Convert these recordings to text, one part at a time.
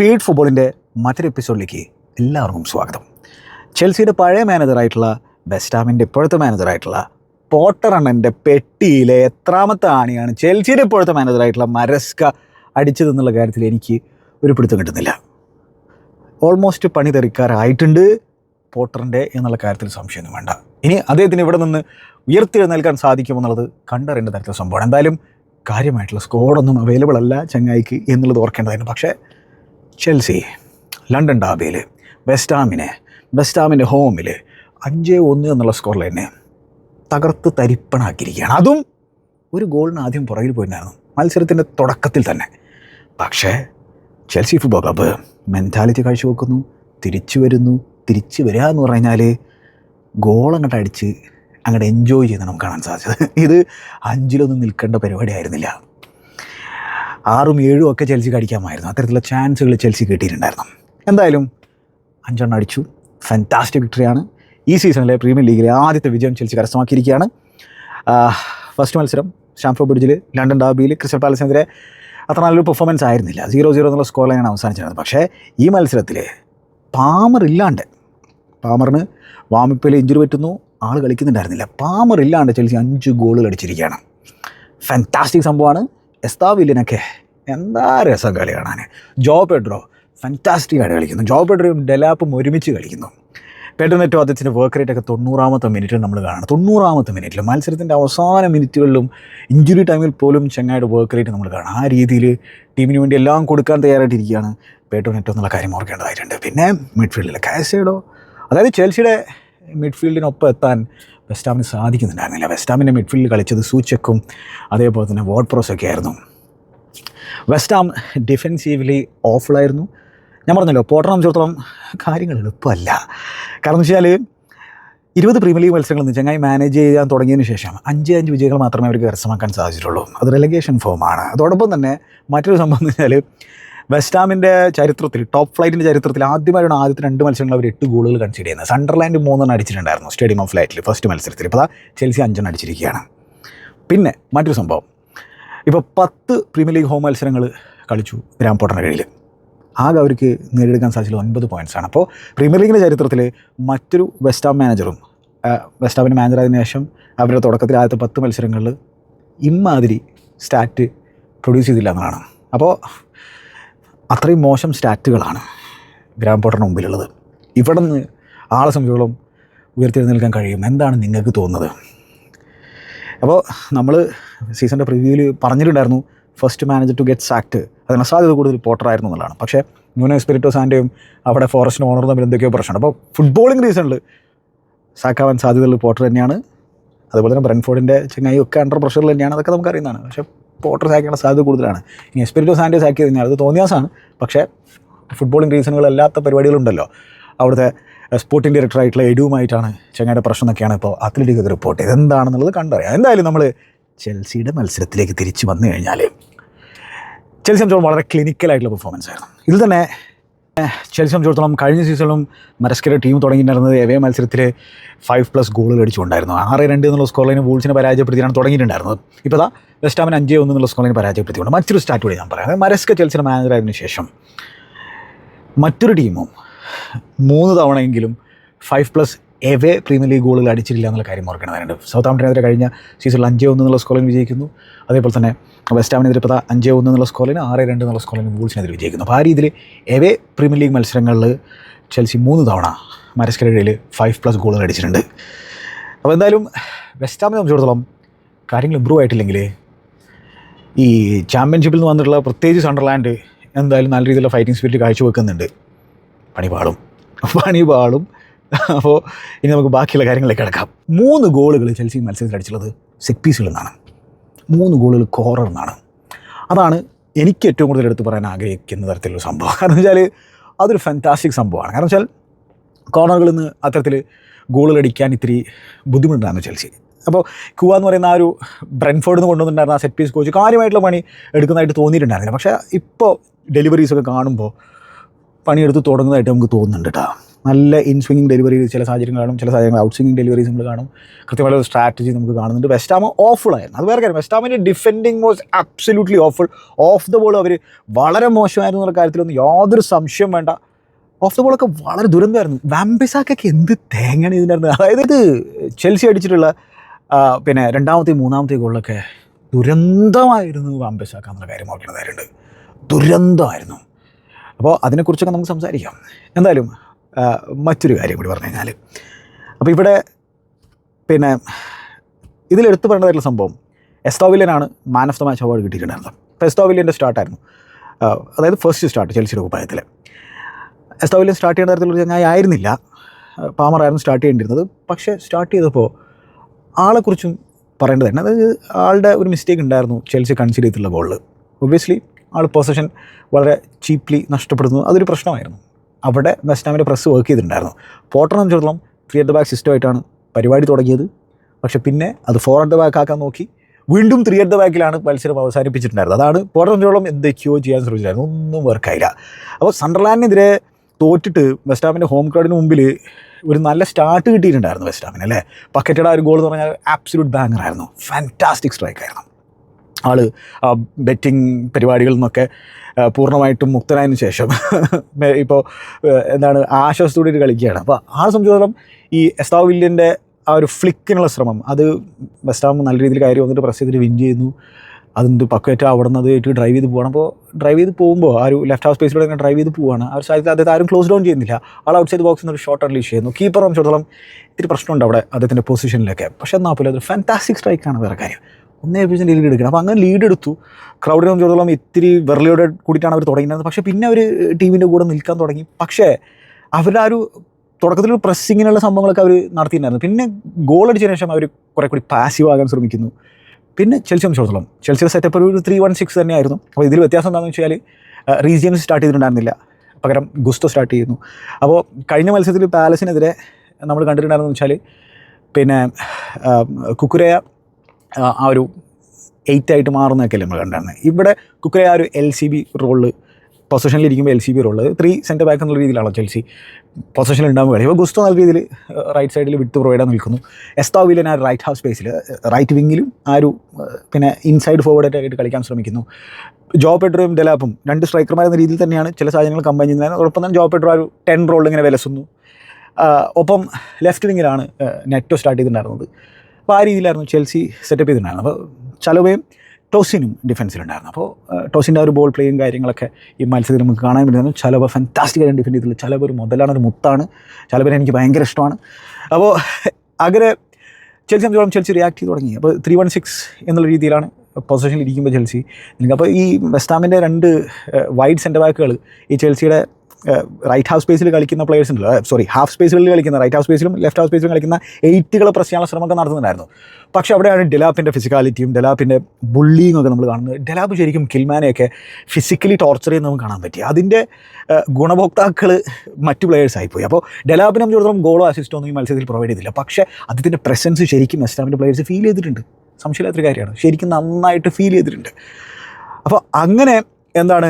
Feed ഫുട്ബോളിന്റെ മറ്റൊരു എപ്പിസോഡിലേക്ക് എല്ലാവർക്കും സ്വാഗതം. ചെൽസിയുടെ പഴയ മാനേജറായിട്ടുള്ള ബെസ്റ്റാമിന്റെ ഇപ്പോഴത്തെ മാനേജറായിട്ടുള്ള പോട്ടർ അണ്ണന്റെ പെട്ടിയിലെ എത്രാമത്തെ ആണിയാണ് ചെൽസിയുടെ ഇപ്പോഴത്തെ മാനേജറായിട്ടുള്ള മരസ്ക അടിച്ചതെന്നുള്ള കാര്യത്തിൽ എനിക്ക് ഒരു പിടുത്തം കിട്ടുന്നില്ല. ഓൾമോസ്റ്റ് പണി തെറിക്കാറായിട്ടുണ്ട് പോട്ടറിന്റെ എന്നുള്ള കാര്യത്തിൽ സംശയമൊന്നും വേണ്ട. ഇനി അദ്ദേഹത്തിന് ഇവിടെ നിന്ന് ഉയർത്തിയെഴുന്നേൽക്കാൻ സാധിക്കുമെന്നുള്ളത് കണ്ടറിയേണ്ട തരത്തിലുള്ള സംഭവമാണ്. എന്തായാലും കാര്യമായിട്ടുള്ള സ്കോഡൊന്നും അവൈലബിൾ അല്ല ചങ്ങായിക്ക് എന്നുള്ളത് ഓർക്കേണ്ടതായിരുന്നു. പക്ഷേ ചെൽസി ലണ്ടൻ ഡാബിയിൽ വെസ്റ്റാമിനെ വെസ്റ്റാമിന്റെ ഹോമിൽ അഞ്ച് ഒന്ന് എന്നുള്ള സ്കോറിൽ തന്നെ തകർത്ത് തരിപ്പണാക്കിയിരിക്കുകയാണ്. അതും ഒരു ഗോളിന് ആദ്യം പുറകിൽ പോയിട്ടുണ്ടായിരുന്നു. മത്സരത്തിന്റെ തുടക്കത്തിൽ തന്നെ. പക്ഷേ ചെൽസി ഫുട്ബോൾ ക്ലബ്ബ് മെന്റാലിറ്റി കാഴ്ചവെക്കുന്നു തിരിച്ചു വരുന്നു തിരിച്ചു വരിക എന്ന് പറഞ്ഞാൽ ഗോൾ അങ്ങോട്ട് അടിച്ച് എൻജോയ് ചെയ്യുന്ന നമുക്ക് കാണാൻ സാധിച്ചത്. ഇത് അഞ്ചിലൊന്നും നിൽക്കേണ്ട പരിപാടി ആയിരുന്നില്ല. ആറും ഏഴും ഒക്കെ ചെൽസിക്ക് അടിക്കാമായിരുന്നു അത്തരത്തിലുള്ള ചാൻസുകൾ ചെൽസി കിട്ടിയിട്ടുണ്ടായിരുന്നു. എന്തായാലും അഞ്ചെണ്ണം അടിച്ചു. ഫാന്റാസ്റ്റിക് വിക്ടറിയാണ് ഈ സീസണിലെ പ്രീമിയർ ലീഗിലെ ആദ്യത്തെ വിജയം ചെൽസി കരസ്ഥമാക്കിയിരിക്കുകയാണ്. ഫസ്റ്റ് മത്സരം ഷാംഫോ ബ്രിഡ്ജിൽ ലണ്ടൻ ഡാബിയിൽ ക്രിസ്റ്റൽ പാലസിനെതിരെ അത്ര നല്ലൊരു പെർഫോമൻസ് ആയിരുന്നില്ല. സീറോ സീറോ എന്നുള്ള സ്കോർ ലൈനാണ് അവസാനിച്ചിരുന്നത്. പക്ഷേ ഈ മത്സരത്തിൽ പാമർ ഇല്ലാണ്ട് പാമറിന് വാമിപ്പിൽ ഇഞ്ചുറി പറ്റുന്നു. ആൾ കളിക്കുന്നുണ്ടായിരുന്നില്ല. പാമർ ഇല്ലാണ്ട് ചെൽസി അഞ്ച് ഗോളുകൾ അടിച്ചിരിക്കുകയാണ്. ഫാന്റാസ്റ്റിക് സംഭവമാണ്. എസ്താവില്ലിനൊക്കെ എന്താ രസം കളി കാണാൻ ജോ പെഡ്രോ ഫാന്റാസ്റ്റിക് ആയിട്ട് കളിക്കുന്നു. ജോ പെഡ്രോയും ഡെലാപ്പും ഒരുമിച്ച് കളിക്കുന്നു. പെട്ടെന്നേറ്റവും അദ്ദേഹത്തിന്റെ വർക്ക് റേറ്റ് ഒക്കെ തൊണ്ണൂറാമത്തെ മിനിറ്റിൽ നമ്മൾ കാണണം തൊണ്ണൂറാമത്തെ മിനിറ്റിൽ മത്സരത്തിന്റെ അവസാന മിനിറ്റുകളിലും ഇഞ്ചുറി ടൈമിൽ പോലും ചെങ്ങായിട്ട് വർക്ക് റേറ്റ് നമ്മൾ കാണാം. ആ രീതിയിൽ ടീമിന് വേണ്ടി എല്ലാം കൊടുക്കാൻ തയ്യാറായിട്ടിരിക്കുകയാണ് പേട്ടോ നെറ്റോ എന്നുള്ള കാര്യം ഓർക്കേണ്ടതായിട്ടുണ്ട്. പിന്നെ മിഡ്ഫീൽഡിൽ കാസേഡോ അതായത് ചെൽസിയുടെ മിഡ്ഫീൽഡിനൊപ്പം എത്താൻ വെസ്റ്റാമിന് സാധിക്കുന്നുണ്ടായിരുന്നില്ല. വെസ്റ്റാമിന്റെ മിഡ്ഫീൽഡിൽ കളിച്ചത് സൂച്ചക്കും അതേപോലെ തന്നെ പ്രോസൊക്കെ ആയിരുന്നു. വെസ്റ്റാം ഡിഫെൻസീവ്ലി ഓഫിലായിരുന്നു ഞാൻ പറഞ്ഞല്ലോ പോട്ടണം സംബന്ധിച്ചിടത്തോളം കാര്യങ്ങൾ എളുപ്പമല്ല. കാരണം വെച്ചാൽ ഇരുപത് പ്രീമിയർ ലീഗ് മത്സരങ്ങൾ ചങ്ങായി മാനേജ് ചെയ്യാൻ തുടങ്ങിയതിന് ശേഷം അഞ്ച് അഞ്ച് വിജയങ്ങൾ മാത്രമേ അവർക്ക് കരസ്ഥമാക്കാൻ സാധിച്ചിട്ടുള്ളൂ. അത് റെലഗേഷൻ ഫോമാണ് അതോടൊപ്പം തന്നെ മറ്റൊരു സംഭവം എന്ന് വെച്ചാൽ വെസ്റ്റാമിന്റെ ചരിത്രത്തിൽ ടോപ്പ് ഫ്ലൈറ്റിന്റെ ചരിത്രത്തിൽ ആദ്യമായിട്ടാണ് ആദ്യത്തെ രണ്ട് മത്സരങ്ങൾ അവർ എട്ട് ഗോളുകൾ കൺസിഡർ ചെയ്യുന്നത്. സണ്ടർലാൻഡ് മൂന്നെണ്ണം അടിച്ചിട്ടുണ്ടായിരുന്നു സ്റ്റേഡിയം ഓഫ് ഫ്ലൈറ്റിൽ ഫസ്റ്റ് മത്സരത്തിൽ. ഇപ്പോൾ ചെൽസി അഞ്ചെണ്ണം അടിച്ചിരിക്കുകയാണ്. പിന്നെ മറ്റൊരു സംഭവം. ഇപ്പോൾ പത്ത് പ്രീമിയർ ലീഗ് ഹോം മത്സരങ്ങൾ കളിച്ചു ഗ്രാം പോട്ടറിന്റെ കീഴിൽ ആകെ അവർക്ക് നേടിയെടുക്കാൻ സാധിച്ചത് ഒൻപത് പോയിന്റ്സാണ് അപ്പോൾ പ്രീമിയർ ലീഗിന്റെ ചരിത്രത്തിൽ മറ്റൊരു വെസ്റ്റാം മാനേജറും വെസ്റ്റാമിന്റെ മാനേജറായതിനു ശേഷം അവരുടെ തുടക്കത്തിൽ ആദ്യത്തെ പത്ത് മത്സരങ്ങളിൽ ഇമ്മാതിരി സ്റ്റാറ്റ് പ്രൊഡ്യൂസ് ചെയ്തില്ല എന്നതാണ് അപ്പോൾ അത്രയും മോശം സ്റ്റാറ്റുകളാണ് ഗ്രാം പോട്ടറിന് മുമ്പിലുള്ളത്. ഇവിടെ നിന്ന് ആളെ സംബന്ധിച്ചോളം ഉയർത്തെഴുന്നേൽക്കാൻ കഴിയും. എന്താണ് നിങ്ങൾക്ക് തോന്നുന്നത്? അപ്പോൾ നമ്മൾ സീസണിന്റെ പ്രിവ്യൂവിൽ പറഞ്ഞിട്ടുണ്ടായിരുന്നു first manager to get sacked അതിന് സാധ്യത കൂടുതൽ പോട്ടറായിരുന്നു എന്നുള്ളതാണ്. പക്ഷേ ന്യൂനോ സ്പിരിറ്റോ സാന്റെയും അവിടെ ഫോറസ്റ്റ് ഓണർ തമ്മിൽ എന്തൊക്കെയോ പ്രശ്നമുണ്ട്. അപ്പോൾ ഫുട്ബോളിങ് റീസണിൽ സാക്കാവാൻ സാധ്യതയുള്ള പോട്ടർ തന്നെയാണ്. അതുപോലെ തന്നെ ബ്രൻഫോർഡിന്റെ ചെങ്ങായി ഒക്കെ അണ്ടർ പ്രഷറിൽ തന്നെയാണ്. അതൊക്കെ നമുക്കറിയുന്നതാണ് പക്ഷേ പോട്ടർ ആക്കാനുള്ള സാധ്യത കൂടുതലാണ്. ഇനി എസ്പിരിറ്റോ സാൻഡേസ് ആക്കി കഴിഞ്ഞാൽ അത് തോന്നിയാസാണ്. പക്ഷേ ഫുട്ബോളിംഗ് റീസണുകളല്ലാത്ത പരിപാടികളുണ്ടല്ലോ. അവിടുത്തെ സ്പോർട്ടിംഗ് ഡയറക്ടറായിട്ടുള്ള എഡുവുമായിട്ടാണ് ചങ്ങയുടെ പ്രശ്നം എന്നൊക്കെയാണ് ഇപ്പോൾ അത്ലറ്റിക് റിപ്പോർട്ട് ഇതെന്താണെന്നുള്ളത് കണ്ടറിയാം. എന്തായാലും നമ്മൾ ചെൽസിയുടെ മത്സരത്തിലേക്ക് തിരിച്ചു വന്നു കഴിഞ്ഞാൽ ചെൽസി സംബന്ധിച്ചോളം വളരെ ക്ലിനിക്കലായിട്ടുള്ള പെർഫോമൻസ് ആയിരുന്നു. ഇതിൽ തന്നെ ചെൽസി സംബന്ധിച്ചിടത്തോളം കഴിഞ്ഞ സീസണിലും മരസ്കര ടീം തുടങ്ങിയിട്ടുണ്ടായിരുന്നത് എവേ മത്സരത്തിൽ ഫൈവ് പ്ലസ് ഗോളുകൾ അടിച്ചുകൊണ്ടായിരുന്നു. ആറ് രണ്ട് എന്നുള്ള സ്കോർ ലൈന് വൂൾസിനെ പരാജയപ്പെടുത്തിയാണ് തുടങ്ങിയിട്ടുണ്ടായിരുന്നത്. ഇപ്പോൾ ദാ വെസ്റ്റാമിന് അഞ്ച് ഒന്ന് എന്നുള്ള സ്കോർ ലൈന് പരാജയപ്പെടുത്തിക്കൊണ്ട് മറ്റൊരു സ്റ്റാർട്ട് ഞാൻ പറയാം. മരസ്ക ചെൽസിയുടെ മാനേജറായതിനു ശേഷം മറ്റൊരു ടീമും മൂന്ന് തവണയെങ്കിലും five plus away premier league ഗോളുകൾ അടിച്ചിട്ടില്ല എന്നുള്ള കാര്യം ഓർക്കണമായിരുന്നു. സൗത്ത് ആംപ്ടനെതിരെ കഴിഞ്ഞ സീസണിൽ അഞ്ച് ഒന്ന് എന്നുള്ള സ്കോളിൽ വിജയിക്കുന്നു. അതേപോലെ തന്നെ വെസ്റ്റ് ആമിനെതിരെ ഇപ്പോൾ അഞ്ച് ഒന്ന് എന്നുള്ള സ്കോറിന് ആറ് രണ്ട് എന്നുള്ള സ്കോളിന് വൂൾസിനെതിരെ വിജയിക്കുന്നു. അപ്പോൾ ആ രീതിയിൽ എവേ പ്രീമിയർ ലീഗ് മത്സരങ്ങളിൽ ചെൽസി മൂന്ന് തവണ മരസ്കരയിൽ ഫൈവ് പ്ലസ് ഗോളുകൾ അടിച്ചിട്ടുണ്ട്. അപ്പോൾ എന്തായാലും വെസ്റ്റ് ആമിനെ സംബന്ധിച്ചിടത്തോളം കാര്യങ്ങൾ ഇമ്പ്രൂവ് ആയിട്ടില്ലെങ്കിൽ ഈ ചാമ്പ്യൻഷിപ്പിൽ നിന്ന് വന്നിട്ടുള്ള പ്രത്യേകിച്ച് സണ്ടർലാൻഡ് എന്തായാലും നല്ല രീതിയിലുള്ള ഫൈറ്റിംഗ് സ്പിരിറ്റ് കാഴ്ചവെക്കുന്നുണ്ട്. പണിപാളും. പണിപാളും. അപ്പോൾ ഇനി നമുക്ക് ബാക്കിയുള്ള കാര്യങ്ങളിലേക്ക് കിടക്കാം. മൂന്ന് ഗോളുകൾ ചെൽസി മത്സരത്തിൽ അടിച്ചുള്ളത് സെറ്റ് പീസുകളിൽ നിന്നാണ്. മൂന്ന് ഗോളുകൾ കോറർ നിന്നാണ്. അതാണ് എനിക്ക് ഏറ്റവും കൂടുതൽ എടുത്തു പറയാൻ ആഗ്രഹിക്കുന്ന തരത്തിലുള്ള സംഭവം. കാരണം വെച്ചാൽ അതൊരു ഫാന്റാസ്റ്റിക് സംഭവമാണ്. കാരണം വെച്ചാൽ കോർണറുകളിൽ നിന്ന് അത്തരത്തിൽ ഗോളുകൾ അടിക്കാൻ ഇത്തിരി ബുദ്ധിമുട്ടുണ്ടായിരുന്നു ചെൽസി. അപ്പോൾ കുവ എന്ന് പറയുന്ന ആ ഒരു ബ്രെൻഫോർഡിൽ നിന്ന് കൊണ്ടുവന്നിട്ടുണ്ടായിരുന്ന ആ സെറ്റ് പീസ് കോച്ച് കാര്യമായിട്ടുള്ള പണി എടുക്കുന്നതായിട്ട് തോന്നിയിട്ടുണ്ടായിരുന്നില്ല. പക്ഷേ ഇപ്പോൾ ഡെലിവറീസൊക്കെ കാണുമ്പോൾ പണിയെടുത്ത് തുടങ്ങുന്നതായിട്ട് നമുക്ക് തോന്നുന്നുണ്ട് കേട്ടോ നല്ല ഇൻ സ്വിങ്ങിങ് ഡെലിവറി ചില സാഹചര്യങ്ങൾ കാണും ചില സാഹചര്യങ്ങൾ ഔട്ട് സ്വിങ്ങിങ് ഡെലിവറീസ് നമ്മൾ കാണും. കൃത്യമായിട്ടുള്ള സ്ട്രാറ്റജി നമുക്ക് കാണുന്നുണ്ട്. വെസ്റ്റാമ ഓഫുൾ ആയിരുന്നു അത് വേറെ കാര്യം. വെസ്റ്റാമിന്റെ defending was absolutely awful off the ball അവർ വളരെ മോശമായിരുന്നു എന്നുള്ള കാര്യത്തിലൊന്നും യാതൊരു സംശയം വേണ്ട. ഓഫ് ദ ബോളൊക്കെ വളരെ ദുരന്തമായിരുന്നു. വാംബിസാക്കൊക്കെ എന്ത് തേങ്ങയാണ് ഇതിനായിരുന്നു അതായത് ഇത് ചെൽസി അടിച്ചിട്ടുള്ള പിന്നെ രണ്ടാമത്തെ മൂന്നാമത്തെ ഗോളിലൊക്കെ ദുരന്തമായിരുന്നു വാംബിസാക്ക എന്നുള്ള കാര്യം ഓർക്കേണ്ടതായിട്ടുണ്ട് ദുരന്തമായിരുന്നു. അപ്പോൾ അതിനെക്കുറിച്ചൊക്കെ നമുക്ക് സംസാരിക്കാം. എന്തായാലും മറ്റൊരു കാര്യം കൂടി പറഞ്ഞു കഴിഞ്ഞാൽ അപ്പോൾ ഇവിടെ പിന്നെ ഇതിൽ എടുത്തു പറയേണ്ടതായിട്ടുള്ള സംഭവം എസ്തോവില്യനാണ് man of the match award കിട്ടിയിട്ടുണ്ടായിരുന്നത്. അപ്പോൾ എസ്തോവില്യന്റെ സ്റ്റാർട്ടായിരുന്നു അതായത് ഫസ്റ്റ് സ്റ്റാർട്ട് ചെൽസിയുടെ കുപ്പായത്തിൽ എസ്തോവില്യൻ സ്റ്റാർട്ട് ചെയ്യുന്ന തരത്തിലുള്ള ചങ്ങായി ആയിരുന്നില്ല. പാമറായിരുന്നു സ്റ്റാർട്ട് ചെയ്യേണ്ടിയിരുന്നത്. പക്ഷേ സ്റ്റാർട്ട് ചെയ്തപ്പോൾ ആളെക്കുറിച്ചും പറയേണ്ടത് തന്നെ. അതായത് ആളുടെ ഒരു മിസ്റ്റേക്ക് ഉണ്ടായിരുന്നു ചെൽസി കൺസിഡർ ചെയ്തിട്ടുള്ള ബോളിൽ ഒബ്വിയസ്ലി ആൾ പൊസഷൻ വളരെ ചീപ്ലി നഷ്ടപ്പെടുന്നു. അതൊരു പ്രശ്നമായിരുന്നു. അവിടെ വെസ്റ്റാമിന്റെ പ്രസ് വർക്ക് ചെയ്തിട്ടുണ്ടായിരുന്നു. പോട്ടറിനെ സംബന്ധിച്ചിടത്തോളം ത്രീ അറ്റ് ദ ബാക്ക് സിസ്റ്റമായിട്ടാണ് പരിപാടി തുടങ്ങിയത്. പക്ഷേ പിന്നെ അത് ഫോർ അറ്റ് ദ ബാക്ക് ആക്കാൻ നോക്കി വീണ്ടും ത്രീ അറ്റ് ദ ബാക്കിലാണ് മത്സരം അവസാനിപ്പിച്ചിട്ടുണ്ടായിരുന്നത്. അതാണ് പോട്ടറിനെ സംബന്ധിച്ചിടത്തോളം എന്തൊക്കെയോ ചെയ്യാൻ ശ്രമിച്ചിട്ടുണ്ടായിരുന്നു ഒന്നും വർക്കായില്ല. അപ്പോൾ സണ്ടർലാൻഡിനെതിരെ തോറ്റിട്ട് വെസ്റ്റാമിന്റെ ഹോം ക്രൗഡിന് മുമ്പിൽ ഒരു നല്ല സ്റ്റാർട്ട് കിട്ടിയിട്ടുണ്ടായിരുന്നു വെസ്റ്റാമിന് അല്ലേ? പക്കറ്റഡ് ആ ഒരു ഗോൾ എന്ന് പറഞ്ഞാൽ ആബ്സല്യൂട്ട് ബാങ്കർ ആയിരുന്നു. ഫാന്റാസ്റ്റിക് സ്ട്രൈക്ക് ആൾ ബെറ്റിംഗ് പരിപാടികളിൽ നിന്നൊക്കെ പൂർണമായിട്ടും മുക്തനായതിനു ശേഷം ഇപ്പോൾ എന്താണ് ആശ്വാസത്തോടെ ഒരു കളിക്കുകയാണ്. അപ്പോൾ ആ സംബന്ധിച്ചിടത്തോളം ഈ എസ്താവ് വില്യന്റെ ആ ഒരു ഫ്ലിക്കിനുള്ള ശ്രമം അത് വെസ്റ്റാം നല്ല രീതിയിൽ കയറി വന്നിട്ട് പ്രസ് ചെയ്തിട്ട് വിൻ ചെയ്യുന്നു. അതിന്റെ പക്കറ്റ് അവിടെ നിന്ന് അത് ഡ്രൈവ് ചെയ്ത് പോകണം അപ്പോൾ ഡ്രൈവ് ചെയ്ത് പോകുമ്പോൾ ആ ഒരു ലെഫ്റ്റ് ഹാഫ് സ്പേസിലൂടെ ഇങ്ങനെ ഡ്രൈവ് ചെയ്ത് പോവുകയാണ് ആ ഒരു സാധ്യത അദ്ദേഹത്തെ ആരും ക്ലോസ് ഡൗൺ ചെയ്യുന്നില്ല. ആൾ ഔട്ട് സൈഡ് ബോക്സിൽ നിന്ന് ഒരു ഷോട്ട് റിലീസ് ചെയ്യുന്നു. കീപ്പർ സംബന്ധിച്ചിടത്തോളം ഇത്തിരി പ്രശ്നമുണ്ട് അവിടെ അദ്ദേഹത്തിന്റെ പൊസിഷനിലൊക്കെ പക്ഷേ എന്നാൽ പോലും അതൊരു ഫാന്റാസ്റ്റിക് സ്ട്രൈക്കാണ് വേറെ കാര്യം. ഒന്നേ പൂജ്യം ലീഡ് എടുക്കണം. അപ്പോൾ അങ്ങനെ ലീഡ് എടുത്തു. ക്രൗഡിനെ സംബന്ധിച്ചിടത്തോളം ഇത്തിരി വെറലിയോടെ കൂടിയിട്ടാണ് അവർ തുടങ്ങിയത് പക്ഷേ പിന്നെ അവർ ടീമിന്റെ കൂടെ നിൽക്കാൻ തുടങ്ങി. പക്ഷേ അവരുടെ ആ ഒരു തുടക്കത്തിൽ പ്രസ്സിങ്ങിനുള്ള സംഭവങ്ങളൊക്കെ അവർ നടത്തിയിട്ടുണ്ടായിരുന്നു. പിന്നെ ഗോൾ അടിച്ചതിന് ശേഷം അവർ കുറെ കൂടി പാസീവ് ആകാൻ ശ്രമിക്കുന്നു. പിന്നെ ചെൽസി സംബന്ധിച്ചിടത്തോളം. ചെൽസിയുടെ സെറ്റപ്പ് ഒരു ത്രീ വൺ സിക്സ് തന്നെയായിരുന്നു. അപ്പോൾ ഇതിൽ വ്യത്യാസം എന്താണെന്ന് വെച്ചാൽ റീജിയൻസ് സ്റ്റാർട്ട് ചെയ്തിട്ടുണ്ടായിരുന്നില്ല. പകരം ഗുസ്തോ സ്റ്റാർട്ട് ചെയ്യുന്നു. അപ്പോൾ കഴിഞ്ഞ മത്സരത്തിൽ പാലസിനെതിരെ നമ്മൾ കണ്ടിട്ടുണ്ടായിരുന്നെന്ന് വെച്ചാൽ പിന്നെ കുക്കുരയ ആ, ഒരു എയ്റ്റ് ആയിട്ട് മാറുന്നതൊക്കെയല്ലേ നമ്മൾ കണ്ടാണ് ഇവിടെ കുക്കറെ ആ ഒരു എൽ സി ബി റോൾ പൊസിഷനിൽ ഇരിക്കുമ്പോൾ L C B role three centre back എന്നുള്ള രീതിയിലാണ് ചെൽസി പൊസിഷനിൽ ഉണ്ടാകുമ്പോൾ കളി അപ്പോൾ ഗുസ്തോ നല്ല രീതിയിൽ റൈറ്റ് സൈഡിൽ വിട്ട് പ്രൊവൈഡ് നിൽക്കുന്നു. എസ്താവിലൻ ആ റൈറ്റ് ഹാഫ് സ്പേസിൽ റൈറ്റ് വിങ്ങിലും ആ ഒരു പിന്നെ ഇൻസൈഡ് ഫോർവേഡ് ആയിട്ട് കളിക്കാൻ ശ്രമിക്കുന്നു. ജോ പെഡ്രോയും ഡെലാപ്പും രണ്ട് സ്ട്രൈക്കർമാരെന്ന രീതിയിൽ തന്നെയാണ് ചില സാധനങ്ങൾ കമ്പൈൻ ചെയ്യുന്നത് അതോടൊപ്പം തന്നെ ജോ പെഡ്രോ ആ ഒരു ടെൻ റോളിൽ ഇങ്ങനെ വിലസുന്നു. ഒപ്പം ലെഫ്റ്റ് വിങ്ങിലാണ് നെറ്റോ സ്റ്റാർട്ട് ചെയ്തിട്ടുണ്ടായിരുന്നത്. അപ്പോൾ ആ രീതിയിലായിരുന്നു ചെൽസി സെറ്റപ്പ് ചെയ്തിട്ടുണ്ടായിരുന്നത്. അപ്പോൾ ചലവയും ടോസിനും ഡിഫൻസിലുണ്ടായിരുന്നു അപ്പോൾ ടോസിന്റെ ആ ഒരു ബോൾ പ്ലേയും കാര്യങ്ങളൊക്കെ ഈ മത്സരത്തിൽ നമുക്ക് കാണാൻ വേണ്ടിയിരുന്നു ചലവ ഫാന്റാസ്റ്റിക്കായിട്ട് ഡിഫെൻഡ് ചെയ്തിട്ടുള്ള ചലവ ഒരു മുതലാണ് ഒരു മുത്താണ്. ചലവനെ എനിക്ക് ഭയങ്കര ഇഷ്ടമാണ്. അപ്പോൾ അങ്ങനെ ചെൽസി സംബന്ധിച്ചോളം ചെൽസി റിയാക്ട് ചെയ്ത് തുടങ്ങി. അപ്പോൾ ത്രീ വൺ സിക്സ് എന്നുള്ള രീതിയിലാണ് പൊസിഷനിൽ ഇരിക്കുമ്പോൾ ചെൽസി അപ്പോൾ ഈ വെസ്റ്റാമിന്റെ രണ്ട് വൈഡ് സെന്റർ ബാക്കുകൾ ഈ ചെൽസിയുടെ റൈറ്റ് ഹാഫ് സ്പേസിൽ കളിക്കുന്ന പ്ലേയേഴ്സ് ഉണ്ടല്ലോ. സോറി ഹാഫ് സ്പേസുകളിൽ കളിക്കുന്ന റൈറ്റ് ഹാഫ് സ്പേസിലും ലെഫ്റ്റ് ഹാഫ് സ്പേസിലും കളിക്കുന്ന എയ്റ്റുകളെ ചെയ്യാനുള്ള ശ്രമമൊക്കെ നടത്തുന്നുണ്ടായിരുന്നു. പക്ഷേ അവിടെയാണ് ഡെലാപ്പിന്റെ ഫിസിക്കാലിറ്റിയും ഡെലാപ്പിന്റെ ബുള്ളിയും ഒക്കെ നമ്മൾ കാണുന്നത്. ഡെലാപ്പ് ശരിക്കും കിൽമാനെയൊക്കെ ഫിസിക്കലി ടോർച്ചർ ചെയ്യുന്ന നമുക്ക് കാണാൻ പറ്റി. അതിന്റെ ഗുണഭോക്താക്കൾ മറ്റു പ്ലേയേഴ്സ് ആയിപ്പോയി അപ്പോൾ ഡെലാപ്പിനെ സംബന്ധിച്ചിടത്തോളം ഗോളോ അസിസ്റ്റോ ഒന്നും ഈ മത്സരത്തിൽ പ്രൊവൈഡ് ചെയ്തില്ല. പക്ഷേ അതിന്റെ പ്രസൻസ് ശരിക്കും വെസ്റ്റാമിന്റെ പ്ലേയേഴ്സ് ഫീൽ ചെയ്തിട്ടുണ്ട്. സംശയമില്ലാത്തൊരു കാര്യമാണ്. ശരിക്കും നന്നായിട്ട് ഫീൽ ചെയ്തിട്ടുണ്ട്. അപ്പോൾ അങ്ങനെ എന്താണ്